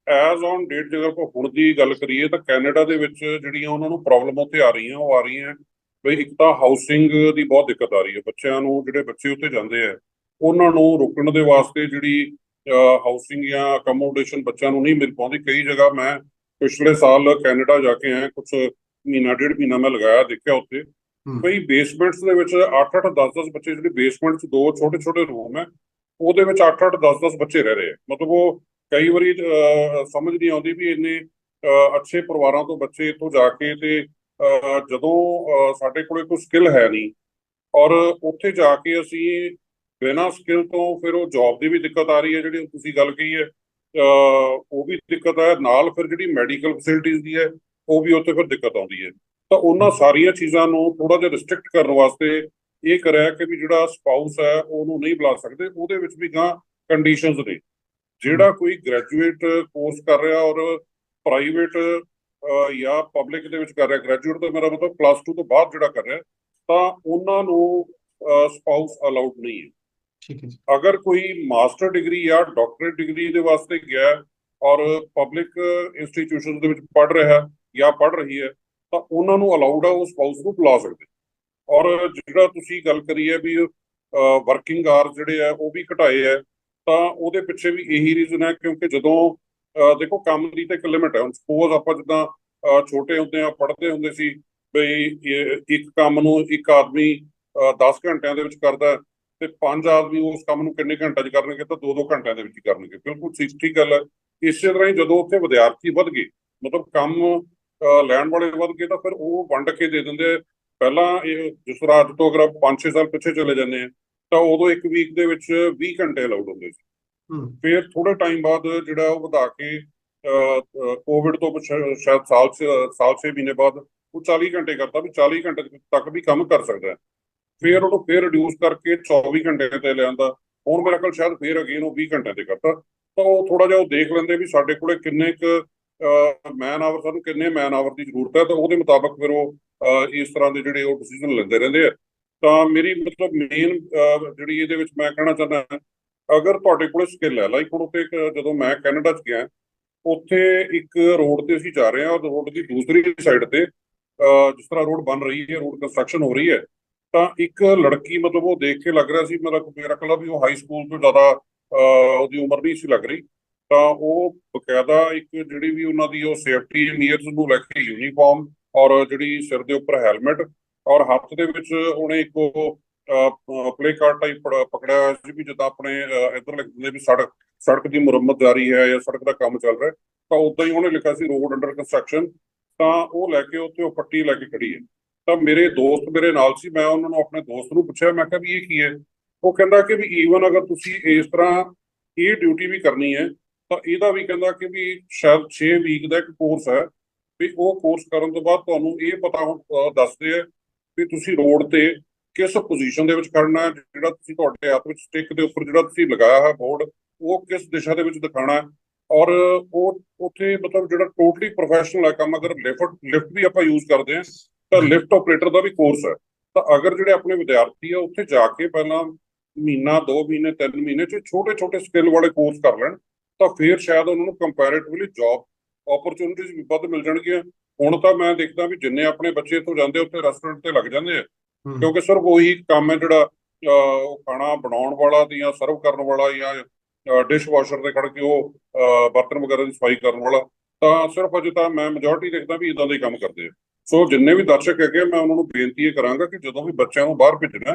ਐਜ਼ ਔਨ ਡੇਟ ਜੇ ਆਪਾਂ ਹੁਣ ਦੀ ਗੱਲ ਕਰੀਏ ਤਾਂ ਕੈਨੇਡਾ ਦੇ ਵਿੱਚ ਜਿਹੜੀਆਂ ਉਹਨਾਂ ਨੂੰ ਪ੍ਰੋਬਲਮ ਉੱਥੇ ਆ ਰਹੀਆਂ ਉਹ ਆ ਰਹੀਆਂ ਬਈ ਇੱਕ ਤਾਂ ਹਾਊਸਿੰਗ ਦੀ ਬਹੁਤ ਦਿੱਕਤ ਆ ਰਹੀ ਹੈ। ਬੱਚਿਆਂ ਨੂੰ ਜਿਹੜੇ ਬੱਚੇ ਉੱਥੇ ਜਾਂਦੇ ਆ ਉਹਨਾਂ ਨੂੰ ਰੁਕਣ ਦੇ ਵਾਸਤੇ ਜਿਹੜੀ ਹਾਊਸਿੰਗ ਜਾਂ ਅਕਮੋਡੇਸ਼ਨ ਬੱਚਿਆਂ ਨੂੰ ਨਹੀਂ ਮਿਲ ਪਾਉਂਦੀ। ਕਈ ਜਗ੍ਹਾ ਮੈਂ ਪਿਛਲੇ ਸਾਲ ਕੈਨੇਡਾ ਜਾ ਕੇ ਆਇਆ ਕੁਝ ਮਹੀਨਾ ਡੇਢ ਮਹੀਨਾ ਮੈਂ ਲਗਾਇਆ ਦੇਖਿਆ ਉੱਥੇ। ਕਈ ਬੇਸਮੈਂਟਸ ਦੇ ਵਿੱਚ 8-8 10-10 ਬੱਚੇ ਜਿਹੜੇ ਬੇਸਮੈਂਟ 'ਚ ਦੋ ਛੋਟੇ-ਛੋਟੇ ਰੂਮ ਹੈ ਉਹਦੇ ਵਿੱਚ 8-8 10-10 ਬੱਚੇ ਰਹਿ ਰਹੇ ਆ। ਮਤਲਬ ਉਹ ਕਈ ਵਾਰੀ ਸਮਝ ਨਹੀਂ ਆਉਂਦੀ ਵੀ ਇੰਨੇ ਅੱਛੇ ਪਰਿਵਾਰਾਂ ਤੋਂ ਬੱਚੇ ਇੱਥੋਂ ਜਾ ਕੇ ਤੇ ਜਦੋਂ ਸਾਡੇ ਕੋਲੇ ਕੋਈ ਸਕਿੱਲ ਹੈ ਨਹੀਂ ਔਰ ਉੱਥੇ ਜਾ ਕੇ ਅਸੀਂ ਬਿਨਾਂ ਸਕਿੱਲ ਤੋਂ ਫਿਰ ਉਹ ਜੌਬ ਦੀ ਵੀ ਦਿੱਕਤ ਆ ਰਹੀ ਹੈ ਜਿਹੜੀ ਤੁਸੀਂ ਗੱਲ ਕਹੀ ਹੈ ਉਹ ਵੀ ਦਿੱਕਤ ਹੈ, ਨਾਲ ਫਿਰ ਜਿਹੜੀ ਮੈਡੀਕਲ ਫੈਸਿਲਿਟੀਜ਼ ਦੀ ਹੈ, ਉਹ ਵੀ ਉੱਥੇ ਫਿਰ ਦਿੱਕਤ ਆਉਂਦੀ ਹੈ। ਤਾਂ ਉਹਨਾਂ ਸਾਰੀਆਂ ਚੀਜ਼ਾਂ ਨੂੰ ਥੋੜਾ ਜਿਹਾ ਰਿਸਟ੍ਰਿਕਟ ਕਰਨ ਵਾਸਤੇ ਇਹ ਕਰਿਆ ਕਿ ਵੀ ਜਿਹੜਾ ਸਪਾਊਸ ਹੈ, ਉਹਨੂੰ ਨਹੀਂ ਬੁਲਾ ਸਕਦੇ, ਉਹਦੇ ਵਿੱਚ ਵੀ ਗਾਂ ਕੰਡੀਸ਼ਨਸ ਨੇ। ਜਿਹੜਾ ਕੋਈ ਗ੍ਰੈਜੂਏਟ ਕੋਰਸ ਕਰ ਰਿਹਾ ਔਰ ਪ੍ਰਾਈਵੇਟ ਜਾਂ ਪਬਲਿਕ ਦੇ ਵਿੱਚ ਕਰ ਰਿਹਾ ਗ੍ਰੈਜੂਏਟ ਤਾਂ ਮੇਰਾ ਮਤਲਬ ਪਲੱਸ 2 ਤੋਂ ਬਾਅਦ ਜਿਹੜਾ ਕਰ ਰਿਹਾ ਤਾਂ ਉਹਨਾਂ ਨੂੰ ਸਪਾਊਸ ਅਲਾਉਡ ਨਹੀਂ ਹੈ। ਠੀਕ ਹੈ ਜੀ। ਅਗਰ ਕੋਈ ਮਾਸਟਰ ਡਿਗਰੀ ਜਾਂ ਡਾਕਟਰੇਟ ਡਿਗਰੀ ਦੇ ਵਾਸਤੇ ਗਿਆ ਔਰ ਪਬਲਿਕ ਇੰਸਟੀਟਿਊਸ਼ਨਸ ਦੇ ਵਿੱਚ ਪੜ ਰਿਹਾ ਜਾਂ ਪੜ ਰਹੀ ਹੈ ਤਾਂ ਉਹਨਾਂ ਨੂੰ ਅਲਾਉਡ ਆ ਉਹ ਸਪਾਊਸ ਨੂੰ ਬੁਲਾ ਸਕਦੇ। ਔਰ ਜਿਹੜਾ ਤੁਸੀਂ ਗੱਲ ਕਰੀ ਹੈ ਵੀ ਵਰਕਿੰਗ ਆਵਰ ਜਿਹੜੇ ਆ ਉਹ ਵੀ ਘਟਾਏ ਹੈ ਤਾਂ ਉਹਦੇ ਪਿੱਛੇ ਵੀ ਇਹੀ ਰੀਜ਼ਨ ਹੈ ਕਿਉਂਕਿ ਜਦੋਂ ਦੇਖੋ ਕੰਮ ਦੀ ਤਾਂ ਇੱਕ ਲਿਮਿਟ ਹੈ। ਹੁਣ ਸਪੋਜ਼ ਆਪਾਂ ਜਿੱਦਾਂ ਛੋਟੇ ਹੁੰਦੇ ਆ ਪੜ੍ਹਦੇ ਹੁੰਦੇ ਸੀ ਬਈ ਇੱਕ ਕੰਮ ਨੂੰ ਇੱਕ ਆਦਮੀ 10 ਘੰਟਿਆਂ ਦੇ ਵਿੱਚ ਕਰਦਾ ਤੇ ਪੰਜ ਆਦਮੀ ਉਸ ਕੰਮ ਨੂੰ ਕਿੰਨੇ ਘੰਟਿਆਂ 'ਚ ਕਰਨਗੇ ਤਾਂ 2-2 ਘੰਟਿਆਂ ਦੇ ਵਿੱਚ ਹੀ ਕਰਨਗੇ। ਬਿਲਕੁਲ ਠੀਕ ਠੀਕ ਗੱਲ ਹੈ। ਇਸੇ ਤਰ੍ਹਾਂ ਹੀ ਜਦੋਂ ਉੱਥੇ ਵਿਦਿਆਰਥੀ ਵੱਧ ਗਏ ਮਤਲਬ ਕੰਮ ਅਹ, ਲੈਣ ਵਾਲੇ ਵੱਧ ਗਏ ਤਾਂ ਫਿਰ ਉਹ ਵੰਡ ਕੇ ਦੇ ਦਿੰਦੇ ਪਹਿਲਾਂ ਇਹ ਜਿਸ ਤੋਂ ਅਗਰ 5-6 ਸਾਲ ਪਿੱਛੇ ਚਲੇ ਜਾਂਦੇ ਆ ਤਾਂ ਉਦੋਂ ਇੱਕ ਵੀਕ ਦੇ ਵਿੱਚ 20 ਘੰਟੇ ਅਲਾਉਡ ਹੁੰਦੇ ਸੀ। ਫਿਰ ਥੋੜੇ ਟਾਈਮ ਬਾਅਦ ਜਿਹੜਾ ਉਹ ਵਧਾ ਕੇ ਕੋਵਿਡ ਤੋਂ ਸ਼ਾਇਦ ਸਾਲ ਸਾਲ 6 ਮਹੀਨੇ ਬਾਅਦ ਉਹ 40 ਘੰਟੇ ਕਰਤਾ ਵੀ 40 ਘੰਟੇ ਤੱਕ ਵੀ ਕੰਮ ਕਰ ਸਕਦਾ ਹੈ। ਫਿਰ ਉਹਨੂੰ ਫਿਰ ਰਿਡਿਊਸ ਕਰਕੇ 24 ਘੰਟੇ ਤੇ ਲਿਆਂਦਾ। ਹੁਣ ਮੇਰੇ ਕੋਲ ਸ਼ਾਇਦ ਫਿਰ ਅਗੇਨ ਉਹ 20 ਘੰਟੇ ਤੇ ਕਰਤਾ। ਤਾਂ ਉਹ ਥੋੜਾ ਜਿਹਾ ਉਹ ਦੇਖ ਲੈਂਦੇ ਵੀ ਸਾਡੇ ਕੋਲੇ ਕਿੰਨੇ ਕੁ ਮੈਨ ਆਵਰ ਸਾਨੂੰ ਕਿੰਨੇ ਮੈਨ ਆਵਰ ਦੀ ਜ਼ਰੂਰਤ ਹੈ। ਤਾਂ ਉਹਦੇ ਮੁਤਾਬਕ ਫਿਰ ਉਹ ਇਸ ਤਰ੍ਹਾਂ ਦੇ ਜਿਹੜੇ ਉਹ ਡਿਸੀਜਨ ਲੈਂਦੇ ਰਹਿੰਦੇ ਆ। ਤਾਂ ਮੇਰੀ ਮਤਲਬ ਮੇਨ ਜਿਹੜੀ ਇਹਦੇ ਵਿੱਚ ਮੈਂ ਕਹਿਣਾ ਚਾਹੁੰਦਾ ਅਗਰ ਤੁਹਾਡੇ ਕੋਲੇ ਸਕਿੱਲ ਹੈ ਲਾਈਕ ਹੁਣ ਉੱਥੇ ਜਦੋਂ ਮੈਂ ਕੈਨੇਡਾ ਚ ਗਿਆ ਉੱਥੇ ਇੱਕ ਰੋਡ ਤੇ ਅਸੀਂ ਜਾ ਰਹੇ ਹਾਂ ਔਰ ਰੋਡ ਦੀ ਦੂਸਰੀ ਸਾਈਡ ਤੇ ਜਿਸ ਤਰ੍ਹਾਂ ਰੋਡ ਬਣ ਰਹੀ ਹੈ ਰੋਡ ਕੰਸਟਰਕਸ਼ਨ ਹੋ ਰਹੀ ਹੈ ਤਾਂ ਇੱਕ ਲੜਕੀ ਮਤਲਬ ਉਹ ਦੇਖ ਕੇ ਲੱਗ ਰਿਹਾ ਸੀ ਮੇਰਾ ਮੇਰਾ ਖਿਆਲ ਵੀ ਉਹ ਹਾਈ ਸਕੂਲ ਤੋਂ ਜ਼ਿਆਦਾ ਅਹ, ਉਹਦੀ ਉਮਰ ਨਹੀਂ ਸੀ ਲੱਗ ਰਹੀ ਤਾਂ ਉਹ ਬਕਾਇਦਾ ਇੱਕ ਜਿਹੜੀ ਵੀ ਉਹਨਾਂ ਦੀ ਉਹ ਸੇਫਟੀ ਮੀਅਰਸ ਨੂੰ ਲੈ ਕੇ ਯੂਨੀਫਾਰਮ ਔਰ ਜਿਹੜੀ ਸਿਰ ਦੇ ਉੱਪਰ ਹੈਲਮਟ ਔਰ ਹੱਥ ਦੇ ਵਿੱਚ ਉਹਨੇ ਇੱਕ ਉਹ ਪਲੇ ਕਾਰਡ ਟਾਈਪ ਪਕੜਿਆ ਹੋਇਆ ਸੀ ਵੀ ਜਿੱਦਾਂ ਆਪਣੇ ਅਹ, ਇੱਧਰ ਲਿਖ ਦਿੰਦੇ ਵੀ ਸੜਕ ਸੜਕ ਦੀ ਮੁਰੰਮਤ ਜਾਰੀ ਹੈ ਜਾਂ ਸੜਕ ਦਾ ਕੰਮ ਚੱਲ ਰਿਹਾ ਤਾਂ ਉਦਾਂ ਹੀ ਉਹਨੇ ਲਿਖਿਆ ਸੀ ਰੋਡ ਅੰਡਰ ਕੰਸਟਰਕਸ਼ਨ ਤਾਂ ਉਹ ਲੈ ਕੇ ਉੱਥੇ ਉਹ ਪੱਟੀ ਲੈ ਕੇ ਖੜੀ ਹੈ। ਤਾਂ ਮੇਰੇ ਦੋਸਤ ਮੇਰੇ ਨਾਲ ਸੀ ਮੈਂ ਉਹਨਾਂ ਨੂੰ ਆਪਣੇ ਦੋਸਤ ਨੂੰ ਪੁੱਛਿਆ ਮੈਂ ਕਿਹਾ ਵੀ ਇਹ ਕੀ ਹੈ? ਉਹ ਕਹਿੰਦਾ ਕਿ ਵੀ ਈਵਨ ਅਗਰ ਤੁਸੀਂ ਇਸ ਤਰ੍ਹਾਂ ਇਹ ਡਿਊਟੀ ਵੀ ਕਰਨੀ ਹੈ ਤਾਂ ਇਹਦਾ ਵੀ ਕਹਿੰਦਾ ਕਿ ਵੀ ਸ਼ਾਇਦ 6 ਵੀਕ ਦਾ ਇੱਕ ਕੋਰਸ ਹੈ ਵੀ ਉਹ ਕੋਰਸ ਕਰਨ ਤੋਂ ਬਾਅਦ ਤੁਹਾਨੂੰ ਇਹ ਪਤਾ ਦੱਸਦੇ ਆ ਵੀ ਤੁਸੀਂ ਰੋਡ ਤੇ ਕਿਸ ਪੋਜੀਸ਼ਨ ਦੇ ਵਿੱਚ ਖੜਨਾ ਜਿਹੜਾ ਤੁਸੀਂ ਤੁਹਾਡੇ ਹੱਥ ਵਿੱਚ ਸਟਿਕ ਦੇ ਉੱਪਰ ਜਿਹੜਾ ਤੁਸੀਂ ਲਗਾਇਆ ਹੈ ਬੋਰਡ ਉਹ ਕਿਸ ਦਿਸ਼ਾ ਦੇ ਵਿੱਚ ਦਿਖਾਣਾ ਔਰ ਉਹ ਉੱਥੇ ਮਤਲਬ ਜਿਹੜਾ ਟੋਟਲੀ ਪ੍ਰੋਫੈਸ਼ਨਲ ਹੈ, ਕੰਮ ਅਗਰ ਲਿਫਟ ਲਿਫਟ ਵੀ ਆਪਾਂ ਯੂਜ਼ ਕਰਦੇ ਹਾਂ, ਤਾਂ ਲਿਫਟ ਆਪਰੇਟਰ ਦਾ ਵੀ ਕੋਰਸ ਹੈ। ਤਾਂ ਅਗਰ ਜਿਹੜੇ ਆਪਣੇ ਵਿਦਿਆਰਥੀ ਆ, ਉੱਥੇ ਜਾ ਕੇ ਪਹਿਲਾਂ ਮਹੀਨਾ 2 ਮਹੀਨੇ 3 ਮਹੀਨੇ ਚ ਛੋਟੇ ਛੋਟੇ ਸਕਿੱਲ ਵਾਲੇ ਕੋਰਸ ਕਰ ਲੈਣ, ਤਾਂ ਫਿਰ ਸ਼ਾਇਦ ਉਹਨਾਂ ਨੂੰ ਕੰਪੈਰੀਟਿਵਲੀ ਜੌਬ ਓਪਰਚੁਨਿਟੀਜ਼ ਵੀ ਵੱਧ ਮਿਲ ਜਾਣਗੀਆਂ। ਹੁਣ ਤਾਂ ਮੈਂ ਦੇਖਦਾ ਵੀ ਜਿੰਨੇ ਆਪਣੇ ਬੱਚੇ ਇੱਥੋਂ ਜਾਂਦੇ ਉੱਥੇ ਰੈਸਟੋਰੈਂਟ ਤੇ ਲੱਗ ਜਾਂਦੇ ਆ ਕਿਉਂਕਿ ਸਿਰਫ ਉਹੀ ਕੰਮ ਹੈ ਜਿਹੜਾ ਅਹ, ਉਹ ਖਾਣਾ ਬਣਾਉਣ ਵਾਲਾ ਤੇ ਜਾਂ ਸਰਵ ਕਰਨ ਵਾਲਾ ਜਾਂ ਡਿਸ਼ ਵਾਸ਼ਰ ਤੇ ਖੜ ਕੇ ਉਹ ਅਹ, ਬਰਤਨ ਵਗੈਰਾ ਦੀ ਸਫ਼ਾਈ ਕਰਨ ਵਾਲਾ ਤਾਂ ਸਿਰਫ ਅਜੇ ਤਾਂ ਮੈਂ ਮੈਜੋਰਟੀ ਦੇਖਦਾ ਵੀ ਇਦਾਂ ਦੇ ਹੀ ਕੰਮ ਕਰਦੇ ਆ। ਸੋ ਜਿੰਨੇ ਵੀ ਦਰਸ਼ਕ ਹੈਗੇ ਆ, ਮੈਂ ਉਹਨਾਂ ਨੂੰ ਬੇਨਤੀ ਇਹ ਕਰਾਂਗਾ ਕਿ ਜਦੋਂ ਵੀ ਬੱਚਿਆਂ ਨੂੰ ਬਾਹਰ ਭੇਜਣਾ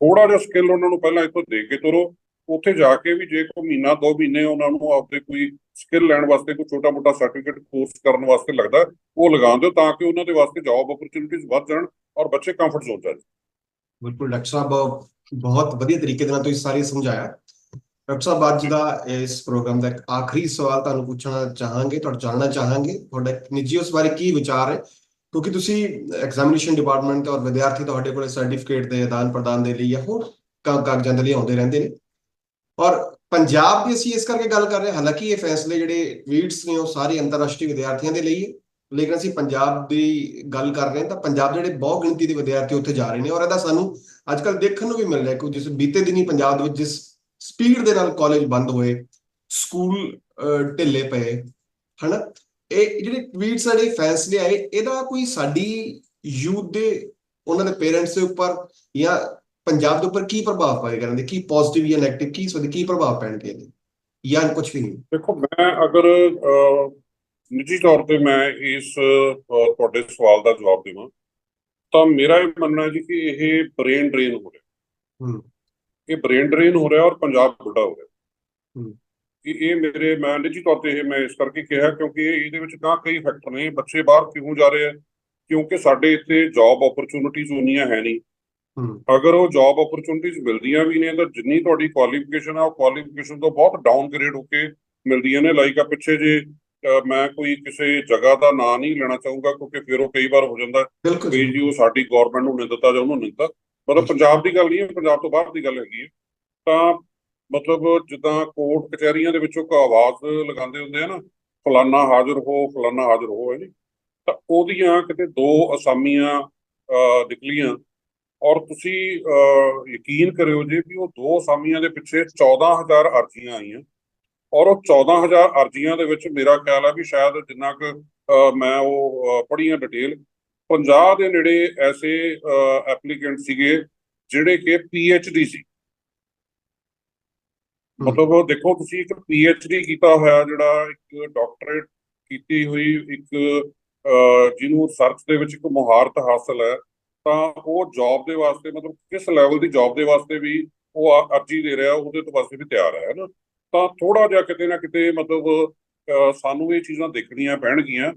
ਥੋੜਾ ਜਿਹਾ ਸਕਿੱਲ ਉਹਨਾਂ ਨੂੰ ਪਹਿਲਾਂ ਇੱਥੋਂ ਦੇ ਕੇ ਤੁਰੋ ਉੱਥੇ ਜਾ ਕੇ ਵੀ ਜੇ ਕੋਈ ਮਹੀਨਾ, ਦੋ ਮਹੀਨੇ ਉਹਨਾਂ ਨੂੰ ਆਪਦੇ ਕੋਈ ਸਕਿੱਲ ਲੈਣ ਵਾਸਤੇ ਕੋਈ ਛੋਟਾ ਮੋਟਾ ਸਰਟੀਫਿਕੇਟ ਕੋਰਸ ਕਰਨ ਵਾਸਤੇ ਲੱਗਦਾ, ਉਹ ਲਗਾ ਦਿਓ ਤਾਂ ਕਿ ਉਹਨਾਂ ਦੇ ਵਾਸਤੇ ਜੌਬ ਓਪਰਚੁਨਿਟੀਜ਼ ਵੱਧ ਜਾਣ ਔਰ ਬੱਚੇ ਕੰਫਰਟ ਜ਼ੋਨ 'ਚ ਆ ਜਾਣ। ਬਿਲਕੁਲ, ਡਾਕਟਰ ਸਾਹਿਬ, ਬਹੁਤ ਵਧੀਆ ਤਰੀਕੇ ਦੇ ਨਾਲ ਤੁਸੀਂ ਸਾਰੀ ਸਮਝਾਇਆ। ਡਾਕਟਰ ਸਾਹਿਬ, ਅੱਜ ਦਾ ਇਸ ਪ੍ਰੋਗਰਾਮ ਦਾ ਇੱਕ ਆਖਰੀ ਸਵਾਲ ਤੁਹਾਨੂੰ ਪੁੱਛਣਾ ਚਾਹਾਂਗੇ, ਤੁਹਾਡਾ ਜਾਣਨਾ ਚਾਹਾਂਗੇ, ਤੁਹਾਡਾ ਇੱਕ ਨਿੱਜੀ ਉਸ ਬਾਰੇ ਕੀ ਵਿਚਾਰ ਹੈ? ਕਿਉਂਕਿ ਤੁਸੀਂ ਐਗਜ਼ਾਮੀਨੇਸ਼ਨ ਡਿਪਾਰਟਮੈਂਟ ਔਰ ਵਿਦਿਆਰਥੀ ਤੁਹਾਡੇ ਕੋਲ ਸਰਟੀਫਿਕੇਟ ਦੇ ਆਦਾਨ ਪ੍ਰਦਾਨ ਦੇ ਲਈ ਜਾਂ ਹੋਰ ਕਾ- ਕਾਗਜ਼ਾਂ ਦੇ ਲਈ ਆਉਂਦੇ ਰਹਿੰਦੇ ਨੇ। ਔਰ ਪੰਜਾਬ ਦੀ ਅਸੀਂ ਇਸ ਕਰਕੇ ਗੱਲ ਕਰ ਰਹੇ ਹਾਂ, ਹਾਲਾਂਕਿ ਇਹ ਫੈਸਲੇ ਜਿਹੜੇ ਟਵੀਟਸ ਨੇ ਉਹ ਸਾਰੇ ਅੰਤਰਰਾਸ਼ਟਰੀ ਵਿਦਿਆਰਥੀਆਂ ਦੇ ਲਈ ਹੈ ਲੇਕਿਨ ਅਸੀਂ ਪੰਜਾਬ ਦੀ ਗੱਲ ਕਰ ਰਹੇ ਹਾਂ ਤਾਂ ਪੰਜਾਬ ਦੇ ਜਿਹੜੇ ਬਹੁ ਗਿਣਤੀ ਦੇ ਵਿਦਿਆਰਥੀ ਉੱਥੇ ਜਾ ਰਹੇ ਨੇ ਔਰ ਇਹਦਾ ਸਾਨੂੰ ਅੱਜ ਕੱਲ ਦੇਖਣ ਨੂੰ ਵੀ ਮਿਲ ਰਿਹਾ ਕਿ ਜਿਸ ਬੀਤੇ ਦਿਨੀ ਪੰਜਾਬ ਦੇ ਵਿੱਚ ਜਿਸ ਸਪੀਡ ਦੇ ਨਾਲ ਕਾਲਜ ਬੰਦ ਹੋਏ ਸਕੂਲ ਢਿੱਲੇ ਪਏ, ਹਨਾ? ਇਹ ਜਿਹੜੇ ਟਵੀਟਸ ਆ ਫੈਸਲੇ ਆਏ, ਇਹਦਾ ਕੋਈ ਸਾਡੀ ਯੂਥ ਦੇ, ਉਹਨਾਂ ਦੇ ਪੇਰੈਂਟਸ ਦੇ ਉੱਪਰ ਜਾਂ ਪੰਜਾਬ ਦੇ ਉੱਪਰ ਕੀ ਪ੍ਰਭਾਵ ਪਾਏਗਾ ਇਹਨਾਂ ਦੇ ਕੀ ਪੋਜ਼ਿਟਿਵ ਜਾਂ 네ਗੇਟਿਵ ਕੀ ਸੋਦੇ ਕੀ ਪ੍ਰਭਾਵ ਪੈਣਗੇ ਇਹਦੇ? ਜਾਂ ਕੁਝ ਵੀ ਨਹੀਂ? ਦੇਖੋ ਮੈਂ ਅਗਰ ਨਿੱਜੀ ਤੌਰ ਤੇ ਮੈਂ ਇਸ ਤੁਹਾਡੇ ਸਵਾਲ ਦਾ ਜਵਾਬ ਦੇਵਾਂ ਤਾਂ ਮੇਰਾ ਇਹ ਮੰਨਣਾ ਹੈ ਜੀ ਕਿ ਇਹ ਬ੍ਰੇਨ ਡਰੇਨ ਹੋ ਰਿਹਾ। ਹੂੰ। ਇਹ ਬ੍ਰੇਨ ਡਰੇਨ ਹੋ ਰਿਹਾ ਔਰ ਪੰਜਾਬ ਬੁੱਢਾ ਹੋ ਰਿਹਾ। ਹੂੰ। ਇਹ ਮੇਰੇ ਮੈਂ ਨਿੱਜੀ ਤੌਰ ਤੇ ਇਹ ਮੈਂ ਇਸ ਕਰਕੇ ਕਿਹਾ ਕਿਉਂਕਿ ਇਹ- ਇਹਦੇ ਵਿੱਚ ਤਾਂ ਕਈ ਫੈਕਟਰ ਨੇ। ਬੱਚੇ ਬਾਹਰ ਕਿਉਂ ਜਾ ਰਹੇ ਆ? ਕਿਉਂਕਿ ਸਾਡੇ ਇੱਥੇ ਜੌਬ ਓਪਰਚੁਨਿਟੀਜ਼ ਉਨੀਆਂ ਹੈ ਨਹੀਂ। ਅਗਰ ਉਹ ਜੌਬ ਓਪਰਚੁਨਿਟੀਜ਼ ਮਿਲਦੀਆਂ ਵੀ ਨੇ ਤਾਂ ਜਿੰਨੀ ਤੁਹਾਡੀ ਕੁਆਲੀਫਿਕੇਸ਼ਨ ਆ ਉਹ ਕੁਆਲੀਫਿਕੇਸ਼ਨ ਤੋਂ ਬਹੁਤ ਡਾਊਨਗ੍ਰੇਡ ਹੋ ਕੇ ਮਿਲਦੀਆਂ ਨੇ। ਲਾਈਕ ਆ ਪਿੱਛੇ ਜੇ ਮੈਂ ਕੋਈ ਕਿਸੇ ਜਗ੍ਹਾ ਦਾ ਨਾਂ ਨਹੀਂ ਲੈਣਾ ਚਾਹੂੰਗਾ ਕਿਉਂਕਿ ਫਿਰ ਉਹ ਕਈ ਵਾਰ ਹੋ ਜਾਂਦਾ। ਵੀ ਜੀ ਉਹ ਸਾਡੀ ਗਵਰਨਮੈਂਟ ਨੂੰ ਨਿੰਦਤਾ ਜਾਂ ਉਹਨੂੰ ਨਿੰਦਤਾ ਮਤਲਬ ਪੰਜਾਬ ਦੀ ਗੱਲ ਨਹੀਂ ਹੈ ਪੰਜਾਬ ਤੋਂ ਬਾਹਰ ਦੀ ਗੱਲ ਹੈਗੀ ਹੈ। ਤਾਂ ਮਤਲਬ ਜਿੱਦਾਂ ਕੋਰਟ ਕਚਹਿਰੀਆਂ ਦੇ ਵਿੱਚੋਂ ਇੱਕ ਆਵਾਜ਼ ਲਗਾਉਂਦੇ ਹੁੰਦੇ ਆ ਨਾ ਫਲਾਨਾ ਹਾਜ਼ਰ ਹੋ ਫਲਾਨਾ ਹਾਜ਼ਰ ਹੋ ਹੈ ਜੀ ਤਾਂ ਉਹਦੀਆਂ ਕਿਤੇ ਦੋ ਅਸਾਮੀਆਂ ਨਿਕਲੀਆਂ। ਔਰ ਤੁਸੀਂ ਯਕੀਨ ਕਰਿਓ ਜੀ ਵੀ ਉਹ ਦੋ ਅਸਾਮੀਆਂ ਦੇ ਪਿੱਛੇ 14000 ਅਰਜ਼ੀਆਂ ਆਈਆਂ ਔਰ ਉਹ 14000 ਅਰਜ਼ੀਆਂ ਦੇ ਵਿੱਚ ਮੇਰਾ ਖਿਆਲ ਹੈ ਵੀ ਸ਼ਾਇਦ ਜਿੰਨਾ ਕੁ ਮੈਂ ਉਹ ਪੜ੍ਹੀਆਂ ਡਿਟੇਲ 50 ਦੇ ਨੇੜੇ ਐਸੇ ਐਪਲੀਕੈਂਟ ਸੀਗੇ ਜਿਹੜੇ ਕਿ ਡੀ ਸੀ। ਮਤਲਬ ਉਹ ਦੇਖੋ ਤੁਸੀਂ ਇੱਕ ਡੀ ਕੀਤਾ ਹੋਇਆ ਜਿਹੜਾ ਇੱਕ ਡਾਕਟਰੇਟ ਕੀਤੀ ਹੋਈ ਇੱਕ ਜਿਹਨੂੰ ਰਿਸਰਚ ਦੇ ਵਿੱਚ ਇੱਕ ਮੁਹਾਰਤ ਹਾਸਲ ਹੈ। ਤਾਂ ਉਹ ਜੌਬ ਦੇ ਵਾਸਤੇ ਮਤਲਬ ਕਿਸ ਲੈਵਲ ਦੀ ਜੌਬ ਦੇ ਵਾਸਤੇ ਵੀ ਉਹ ਅਰਜ਼ੀ ਦੇ ਰਿਹਾ ਉਹਦੇ ਤੋਂ ਵਾਸਤੇ ਵੀ ਤਿਆਰ ਹੈ ਨਾ? ਤਾਂ ਥੋੜਾ ਜਿਹਾ ਕਿਤੇ ਨਾ ਕਿਤੇ ਮਤਲਬ ਅਹ, ਸਾਨੂੰ ਇਹ ਚੀਜ਼ਾਂ ਦੇਖਣੀਆਂ ਪੈਣਗੀਆਂ।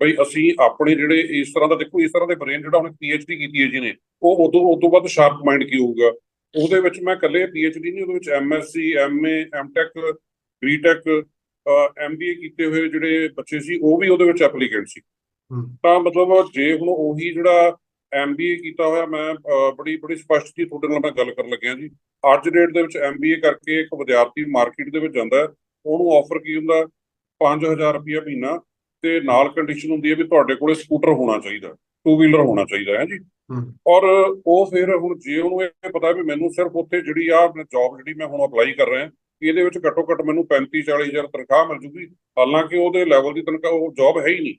ਬਈ ਅਸੀਂ ਆਪਣੇ ਜਿਹੜੇ ਇਸ ਤਰ੍ਹਾਂ ਦਾ ਦੇਖੋ ਇਸ ਤਰ੍ਹਾਂ ਦੇ ਬ੍ਰੇਨ ਜਿਹੜਾ ਉਹਨੇ ਡੀ ਕੀਤੀ ਹੈ ਜਿਹਨੇ ਉਹ ਉਦੋਂ ਉਦੋਂ ਬਾਅਦ ਸ਼ਾਰਪ ਮਾਈਂਡ ਕੀ ਹੋਊਗਾ? ਉਹਦੇ ਵਿੱਚ ਮੈਂ ਇਕੱਲੇ ਡੀ ਨਹੀਂ ਉਹਦੇ ਵਿੱਚ MSc MA MTech BTech MBA ਕੀਤੇ ਹੋਏ ਜਿਹੜੇ ਬੱਚੇ ਸੀ ਉਹ ਵੀ ਉਹਦੇ ਵਿੱਚ ਐਪਲੀਕੈਂਟ ਸੀ। ਤਾਂ ਮਤਲਬ ਜੇ ਹੁਣ ਉਹੀ ਜਿਹੜਾ ਐਮਬੀਏ ਕੀਤਾ ਹੋਇਆ ਮੈਂ ਬੜੀ ਬੜੀ ਸਪਸ਼ਟ ਜੀ ਤੁਹਾਡੇ ਨਾਲ ਮੈਂ ਗੱਲ ਕਰਨ ਲੱਗਿਆ ਜੀ। ਅੱਜ ਡੇਟ ਦੇ ਵਿੱਚ ਐਮਬੀਏ ਕਰਕੇ ਇੱਕ ਵਿਦਿਆਰਥੀ ਮਾਰਕੀਟ ਦੇ ਵਿੱਚ ਜਾਂਦਾ ਉਹਨੂੰ ਆਫਰ ਕੀ ਹੁੰਦਾ? 5000 ਰੁਪਇਆ ਮਹੀਨਾ ਤੇ ਨਾਲ ਕੰਡੀਸ਼ਨ ਹੁੰਦੀ ਹੈ ਵੀ ਤੁਹਾਡੇ ਕੋਲੇ ਸਕੂਟਰ ਹੋਣਾ ਚਾਹੀਦਾ ਟੂ ਵੀਲਰ ਹੋਣਾ ਚਾਹੀਦਾ ਹੈ ਜੀ? ਔਰ ਉਹ ਫਿਰ ਹੁਣ ਜੇ ਉਹਨੂੰ ਇਹ ਪਤਾ ਵੀ ਮੈਨੂੰ ਸਿਰਫ ਉੱਥੇ ਜਿਹੜੀ ਆ ਜੌਬ ਜਿਹੜੀ ਮੈਂ ਹੁਣ ਅਪਲਾਈ ਕਰ ਰਿਹਾ ਇਹਦੇ ਵਿੱਚ ਘੱਟੋ ਘੱਟ ਮੈਨੂੰ 35 40000 ਤਨਖਾਹ ਮਿਲ ਜੂਗੀ। ਹਾਲਾਂਕਿ ਉਹਦੇ ਲੈਵਲ ਦੀ ਤਨਖਾਹ ਉਹ ਜੌਬ ਹੈ ਹੀ ਨਹੀਂ।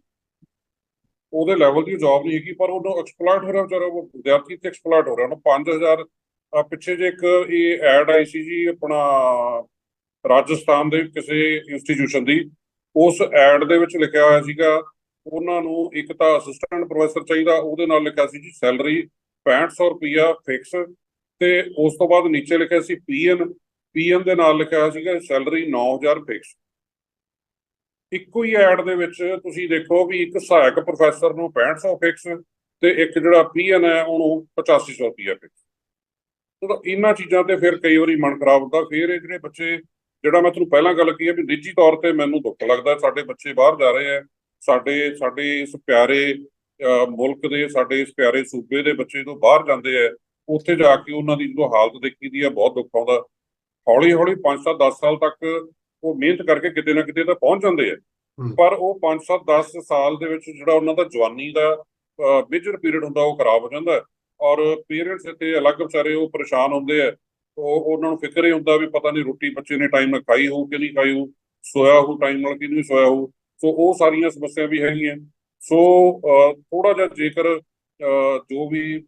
ਉਹਦੇ ਲੈਵਲ ਦੀ ਜੌਬ ਨਹੀਂ ਹੈਗੀ, ਪਰ ਉਹਨੂੰ ਐਕਸਪਲੋਇਟ ਹੋ ਰਿਹਾ ਵਿਚਾਰਾ, ਉਹ ਵਿਦਿਆਰਥੀ ਤੇ ਐਕਸਪਲੋਇਟ ਹੋ ਰਿਹਾ। ਉਹਨੂੰ 5000 ਪਿੱਛੇ ਜੇ ਇੱਕ ਇਹ ਐਡ ਆਈ ਸੀ ਜੀ ਆਪਣਾ ਰਾਜਸਥਾਨ ਦੇ ਕਿਸੇ ਇੰਸਟੀਚਿਊਸ਼ਨ ਦੀ, ਉਸ ਐਡ ਦੇ ਵਿੱਚ ਲਿਖਿਆ ਹੋਇਆ ਸੀਗਾ, ਉਹਨਾਂ ਨੂੰ ਇੱਕ ਤਾਂ ਅਸਿਸਟੈਂਟ ਪ੍ਰੋਫੈਸਰ ਚਾਹੀਦਾ, ਉਹਦੇ ਨਾਲ ਲਿਖਿਆ ਸੀ ਜੀ ਸੈਲਰੀ 6500 ਰੁਪਿਆ ਫਿਕਸ ਤੇ ਉਸ ਤੋਂ ਬਾਅਦ ਨੀਚੇ ਲਿਖਿਆ ਸੀ ਪੀਐਨ ਪੀਐਨ ਦੇ ਨਾਲ ਲਿਖਿਆ ਹੋਇਆ ਸੀਗਾ ਸੈਲਰੀ 9000 ਫਿਕਸ ਇੱਕੋ ਹੀ ਐਡ ਦੇ ਵਿੱਚ ਤੁਸੀਂ ਦੇਖੋ ਵੀ ਇੱਕ ਸਹਾਇਕ ਪ੍ਰੋਫੈਸਰ ਨੂੰ 6500 ਫਿਕਸ ਤੇ ਇੱਕ ਜਿਹੜਾ ਪੀਐਨ ਹੈ ਉਹਨੂੰ 8500 ਰੁਪਿਆ ਫਿਕਸ ਤਾਂ ਇਹਨਾਂ ਚੀਜ਼ਾਂ ਤੇ ਫਿਰ ਕਈ ਵਾਰੀ ਮਨ ਖਰਾਬ ਹੁੰਦਾ, ਫਿਰ ਇਹ ਜਿਹੜੇ ਬੱਚੇ, ਜਿਹੜਾ ਮੈਂ ਤੁਹਾਨੂੰ ਪਹਿਲਾਂ ਗੱਲ ਕੀਤੀ ਹੈ ਵੀ ਨਿੱਜੀ ਤੌਰ ਤੇ ਮੈਨੂੰ ਦੁੱਖ ਲੱਗਦਾ ਸਾਡੇ ਬੱਚੇ ਬਾਹਰ ਜਾ ਰਹੇ ਆ ਸਾਡੇ ਸਾਡੇ ਇਸ ਪਿਆਰੇ ਮੁਲਕ ਦੇ, ਸਾਡੇ ਇਸ ਪਿਆਰੇ ਸੂਬੇ ਦੇ ਬੱਚੇ ਜਦੋਂ ਬਾਹਰ ਜਾਂਦੇ ਆ ਉੱਥੇ ਜਾ ਕੇ ਉਹਨਾਂ ਦੀ ਜਦੋਂ ਹਾਲਤ ਦੇਖੀਦੀ ਆ ਬਹੁਤ ਦੁੱਖ ਆਉਂਦਾ। ਹੌਲੀ ਹੌਲੀ 5-7 10 ਸਾਲ ਤੱਕ ਉਹ ਮਿਹਨਤ ਕਰਕੇ ਕਿਤੇ ਨਾ ਕਿਤੇ ਤਾਂ ਪਹੁੰਚ ਜਾਂਦੇ ਆ। ਪਰ ਉਹ 5-7 10 ਸਾਲ ਦੇ ਵਿੱਚ ਜਿਹੜਾ ਉਹਨਾਂ ਦਾ ਜਵਾਨੀ ਦਾ ਮੇਜਰ ਪੀਰੀਅਡ ਹੁੰਦਾ ਉਹ ਖਰਾਬ ਹੋ ਜਾਂਦਾ। ਔਰ ਪੇਰੈਂਟਸ ਇੱਥੇ ਅਲੱਗ ਵਿਚਾਰੇ ਉਹ ਪਰੇਸ਼ਾਨ ਹੁੰਦੇ ਆ। ਉਹ ਉਹਨਾਂ ਨੂੰ ਫਿਕਰ ਹੀ ਹੁੰਦਾ ਵੀ ਪਤਾ ਨਹੀਂ ਰੋਟੀ ਬੱਚੇ ਨੇ ਟਾਈਮ ਨਾਲ ਖਾਈ ਹੋਊ ਕਿ ਨਹੀਂ ਖਾਈ ਹੋਊ ਸੋਇਆ ਹੋਊ ਟਾਈਮ ਨਾਲ ਕਿ ਨਹੀਂ ਸੋਇਆ ਹੋਊ। ਸੋ ਉਹ ਸਾਰੀਆਂ ਸਮੱਸਿਆ ਵੀ ਹੈਗੀਆਂ। ਸੋ ਥੋੜਾ ਜਿਹਾ ਜੇਕਰ ਜੋ ਵੀ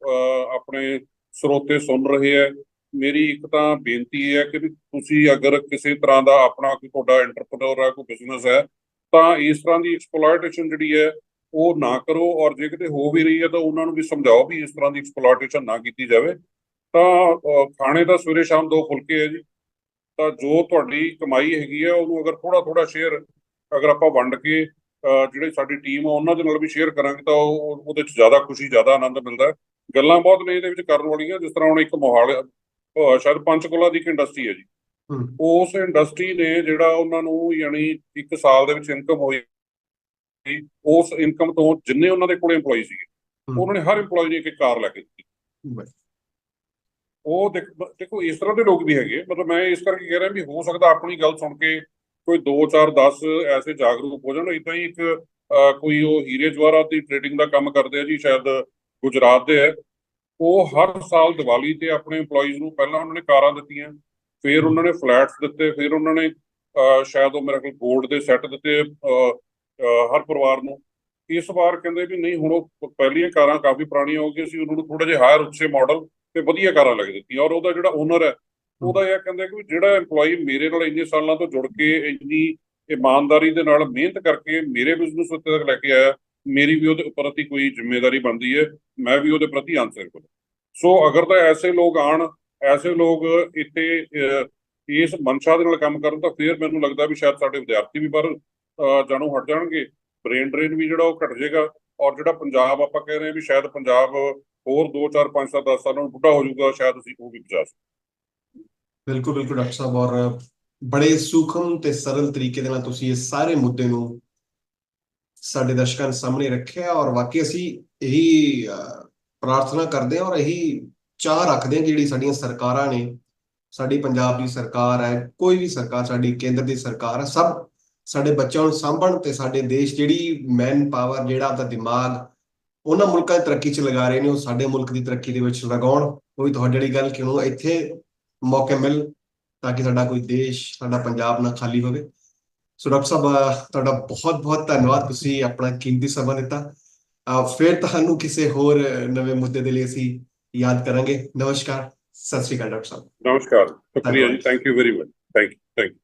ਆਪਣੇ ਸਰੋਤੇ ਸੁਣ ਰਹੇ ਹੈ ਮੇਰੀ ਇੱਕ ਤਾਂ ਬੇਨਤੀ ਹੈ ਕਿ ਵੀ ਤੁਸੀਂ ਅਗਰ ਕਿਸੇ ਤਰ੍ਹਾਂ ਦਾ ਆਪਣਾ ਕੋਈ ਤੁਹਾਡਾ ਐਂਟਰਪ੍ਰੈਨਰ ਹੈ ਕੋਈ ਬਿਜ਼ਨਸ ਹੈ ਤਾਂ ਇਸ ਤਰ੍ਹਾਂ ਦੀ ਐਕਸਪਲੋਇਟੇਸ਼ਨ ਜਿਹੜੀ ਹੈ ਉਹ ਨਾ ਕਰੋ ਔਰ ਜੇ ਕਿਤੇ ਹੋ ਵੀ ਰਹੀ ਹੈ ਤਾਂ ਉਹਨਾਂ ਨੂੰ ਵੀ ਸਮਝਾਓ ਵੀ ਇਸ ਤਰ੍ਹਾਂ ਦੀ ਐਕਸਪਲੋਇਟੇਸ਼ਨ ਨਾ ਕੀਤੀ ਜਾਵੇ। ਤਾਂ ਖਾਣੇ ਦਾ ਸਵੇਰੇ ਸ਼ਾਮ ਦੋ ਫੁਲਕੇ ਹੈ ਜੀ। ਤਾਂ ਜੋ ਤੁਹਾਡੀ ਕਮਾਈ ਹੈਗੀ ਹੈ ਉਹਨੂੰ ਅਗਰ ਥੋੜਾ ਥੋੜਾ ਸ਼ੇਅਰ ਅਗਰ ਆਪਾਂ ਵੰਡ ਕੇ ਅਹ, ਜਿਹੜੀ ਸਾਡੀ ਟੀਮ ਆ ਉਹਨਾਂ ਦੇ ਨਾਲ ਵੀ ਸ਼ੇਅਰ ਕਰਾਂਗੇ ਤਾਂ ਉਹ ਉਹਦੇ ਚ ਜ਼ਿਆਦਾ ਖੁਸ਼ੀ ਜ਼ਿਆਦਾ ਆਨੰਦ ਮਿਲਦਾ ਗੱਲਾਂ ਬਹੁਤ ਨੇ ਇਹਦੇ ਵਿੱਚ ਕਰਨ ਵਾਲੀਆਂ ਜਿਸ ਤਰ੍ਹਾਂ ਹੁਣ ਇੱਕ ਮੋਹਾਲੀ ਸ਼ਾਇਦ ਪੰਚਕੁਲਾ ਦੀ ਇੱਕ ਇੰਡਸਟਰੀ ਹੈ ਜੀ। ਉਸ ਇੰਡਸਟਰੀ ਨੇ ਜਿਹੜਾ ਉਹਨਾਂ ਨੂੰ ਯਾਨੀ ਇੱਕ ਸਾਲ ਦੇ ਵਿੱਚ ਇਨਕਮ ਹੋਈ ਉਸ ਇਨਕਮ ਤੋਂ ਜਿੰਨੇ ਉਹਨਾਂ ਦੇ ਕੋਲੇ EMPLOYE ਸੀਗੇ। ਉਹਨਾਂ ਨੇ ਹਰ EMPLOYE ਨੂੰ ਇੱਕ ਕਾਰ ਲੈ ਕੇ ਦਿੱਤੀ। ਉਹ ਦੇਖ ਇਸ ਤਰ੍ਹਾਂ ਦੇ ਲੋਕ ਵੀ ਹੈਗੇ ਮਤਲਬ ਮੈਂ ਇਸ ਕਰਕੇ ਕਹਿ ਰਿਹਾ ਵੀ ਹੋ ਸਕਦਾ ਆਪਣੀ ਗੱਲ ਸੁਣ ਕੇ ਕੋਈ 2 4 10 ਐਸੇ ਜਾਗਰੂਕ ਹੋ ਜਾਣ ਇਦਾਂ ਹੀ ਇੱਕ ਕੋਈ ਉਹ ਹੀਰੇ ਜਵਾਹਰਾਤ ਦੀ ਟ੍ਰੇਡਿੰਗ ਦਾ ਕੰਮ ਕਰਦੇ ਆ ਜੀ ਸ਼ਾਇਦ ਗੁਜਰਾਤ ਦੇ ਹੈ ਉਹ ਹਰ ਸਾਲ ਦੀਵਾਲੀ ਤੇ ਆਪਣੇ EMPLOYEES ਨੂੰ ਪਹਿਲਾਂ ਉਹਨਾਂ ਨੇ ਕਾਰਾਂ ਦਿੱਤੀਆਂ, ਫਿਰ ਉਹਨਾਂ ਨੇ ਫਲੈਟਸ ਦਿੱਤੇ, ਫਿਰ ਉਹਨਾਂ ਨੇ ਸ਼ਾਇਦ ਉਹ ਮੇਰੇ ਕੋਲ 골ਡ ਦੇ ਸੈੱਟ ਦਿੱਤੇ ਹਰ ਪਰਿਵਾਰ ਨੂੰ। ਇਸ ਵਾਰ ਕਹਿੰਦੇ ਵੀ ਨਹੀਂ, ਹੁਣ ਉਹ ਪਹਿਲੀਆਂ ਕਾਰਾਂ ਕਾਫੀ ਪੁਰਾਣੀਆਂ ਹੋ ਗਈਆਂ ਸੀ, ਉਹਨਾਂ ਨੂੰ ਥੋੜਾ ਜਿਹਾ ਹਾਇਰ ਉੱਚੇ ਮਾਡਲ ਤੇ ਵਧੀਆ ਕਾਰਾਂ ਲੱਗ ਦਿੱਤੀਆਂ ਔਰ ਉਹਦਾ ਜਿਹੜਾ ਓਨਰ ਹੈ, ਉਹਦਾ ਇਹ ਕਹਿੰਦਾ ਕਿ ਵੀ ਜਿਹੜਾ EMPLOYEE ਮੇਰੇ ਨਾਲ ਇੰਨੇ ਸਾਲਾਂ ਤੋਂ ਜੁੜ ਕੇ ਇੰਨੀ ਇਮਾਨਦਾਰੀ ਦੇ ਨਾਲ ਮਿਹਨਤ ਕਰਕੇ ਮੇਰੇ ਬਿਜ਼ਨਸ ਉੱਤੇ ਤੱਕ ਲੈ ਕੇ ਆਇਆ ਮੇਰੀ ਵੀ ਉਹਦੇ ਪ੍ਰਤੀ ਕੋਈ ਜ਼ਿੰਮੇਵਾਰੀ ਬਣਦੀ ਹੈ, ਮੈਂ ਵੀ ਉਹਦੇ ਪ੍ਰਤੀ ਆਨਸਰ ਸੋ ਅਗਰ ਤਾਂ ਐਸੇ ਲੋਕ ਆਣ ਐਸੇ ਲੋਕ ਇੱਥੇ ਇਸ ਮਨਸ਼ਾ ਦੇ ਨਾਲ ਕੰਮ ਕਰਨ ਤਾਂ ਫਿਰ ਮੈਨੂੰ ਲੱਗਦਾ ਵੀ ਸ਼ਾਇਦ ਸਾਡੇ ਵਿਦਿਆਰਥੀ ਵੀ ਪਰ ਜਾਣੂ ਹਟ ਜਾਣਗੇ। ਬ੍ਰੇਨ ਡਰੇਨ ਵੀ ਜਿਹੜਾ ਉਹ ਘਟ ਜਾਏਗਾ ਔਰ ਜਿਹੜਾ ਪੰਜਾਬ ਆਪਾਂ ਕਹਿ ਰਹੇ ਵੀ ਸ਼ਾਇਦ ਪੰਜਾਬ ਹੋਰ 2 4 5 7 10 ਸਾਲਾਂ ਨੂੰ ਬੁੱਢਾ ਹੋ ਜਾਊਗਾ, ਸ਼ਾਇਦ ਅਸੀਂ ਉਹ ਵੀ ਬਚਾ ਸਕੀਏ। ਬਿਲਕੁਲ ਬਿਲਕੁਲ ਡਾਕਟਰ ਸਾਹਿਬ ਔਰ ਬੜੇ ਸੂਖਮ ਤੇ ਸਰਲ ਤਰੀਕੇ ਦੇ ਨਾਲ ਤੁਸੀਂ ਇਹ ਸਾਰੇ ਮੁੱਦੇ ਨੂੰ ਸਾਡੇ ਦਰਸ਼ਕਾਂ ਦੇ ਸਾਹਮਣੇ ਰੱਖਿਆ ਔਰ ਵਾਕਈ ਅਸੀਂ ਇਹੀ ਪ੍ਰਾਰਥਨਾ ਕਰਦੇ ਹਾਂ ਔਰ ਇਹੀ ਚਾਹ ਰੱਖਦੇ ਹਾਂ ਜਿਹੜੀ ਸਾਡੀਆਂ ਸਰਕਾਰਾਂ ਨੇ, ਸਾਡੀ ਪੰਜਾਬ ਦੀ ਸਰਕਾਰ ਹੈ, ਕੋਈ ਵੀ ਸਰਕਾਰ, ਸਾਡੀ ਕੇਂਦਰ ਦੀ ਸਰਕਾਰ ਹੈ, ਸਭ ਸਾਡੇ ਬੱਚਿਆਂ ਨੂੰ ਸਾਂਭਣ ਤੇ ਸਾਡੇ ਦੇਸ਼ ਜਿਹੜੀ ਮੈਨ ਪਾਵਰ ਜਿਹੜਾ ਆਪਦਾ ਦਿਮਾਗ ਉਹਨਾਂ ਮੁਲਕਾਂ ਦੀ ਤਰੱਕੀ 'ਚ ਲਗਾ ਰਹੇ ਨੇ, ਉਹ ਸਾਡੇ ਮੁਲਕ ਦੀ ਤਰੱਕੀ ਦੇ ਵਿੱਚ ਲਗਾਉਣ, ਉਹ ਵੀ ਤੁਹਾਡੀ ਜਿਹੜੀ ਗੱਲ ਕਿ ਉਹਨੂੰ ਇੱਥੇ ਮੌਕੇ ਮਿਲ ਤਾਂ ਕਿ ਸਾਡਾ ਕੋਈ ਦੇਸ਼, ਸਾਡਾ ਪੰਜਾਬ ਨਾ ਖਾਲੀ ਹੋਵੇ। ਸੋ ਡਾਕਟਰ ਸਾਹਿਬ ਤੁਹਾਡਾ ਬਹੁਤ ਬਹੁਤ ਧੰਨਵਾਦ। ਤੁਸੀਂ ਆਪਣਾ ਕੀਮਤੀ ਸਮਾਂ ਦਿੱਤਾ। ਫਿਰ ਤੁਹਾਨੂੰ ਕਿਸੇ ਹੋਰ ਨਵੇਂ ਮੁੱਦੇ ਦੇ ਲਈ ਅਸੀਂ ਯਾਦ ਕਰਾਂਗੇ। ਨਮਸਕਾਰ। ਸਤਿ ਸ਼੍ਰੀ ਅਕਾਲ ਡਾਕਟਰ ਸਾਹਿਬ ਨਮਸਕਾਰ। ਸ਼ੁਕਰੀਆ ਜੀ। Thank you very much thank you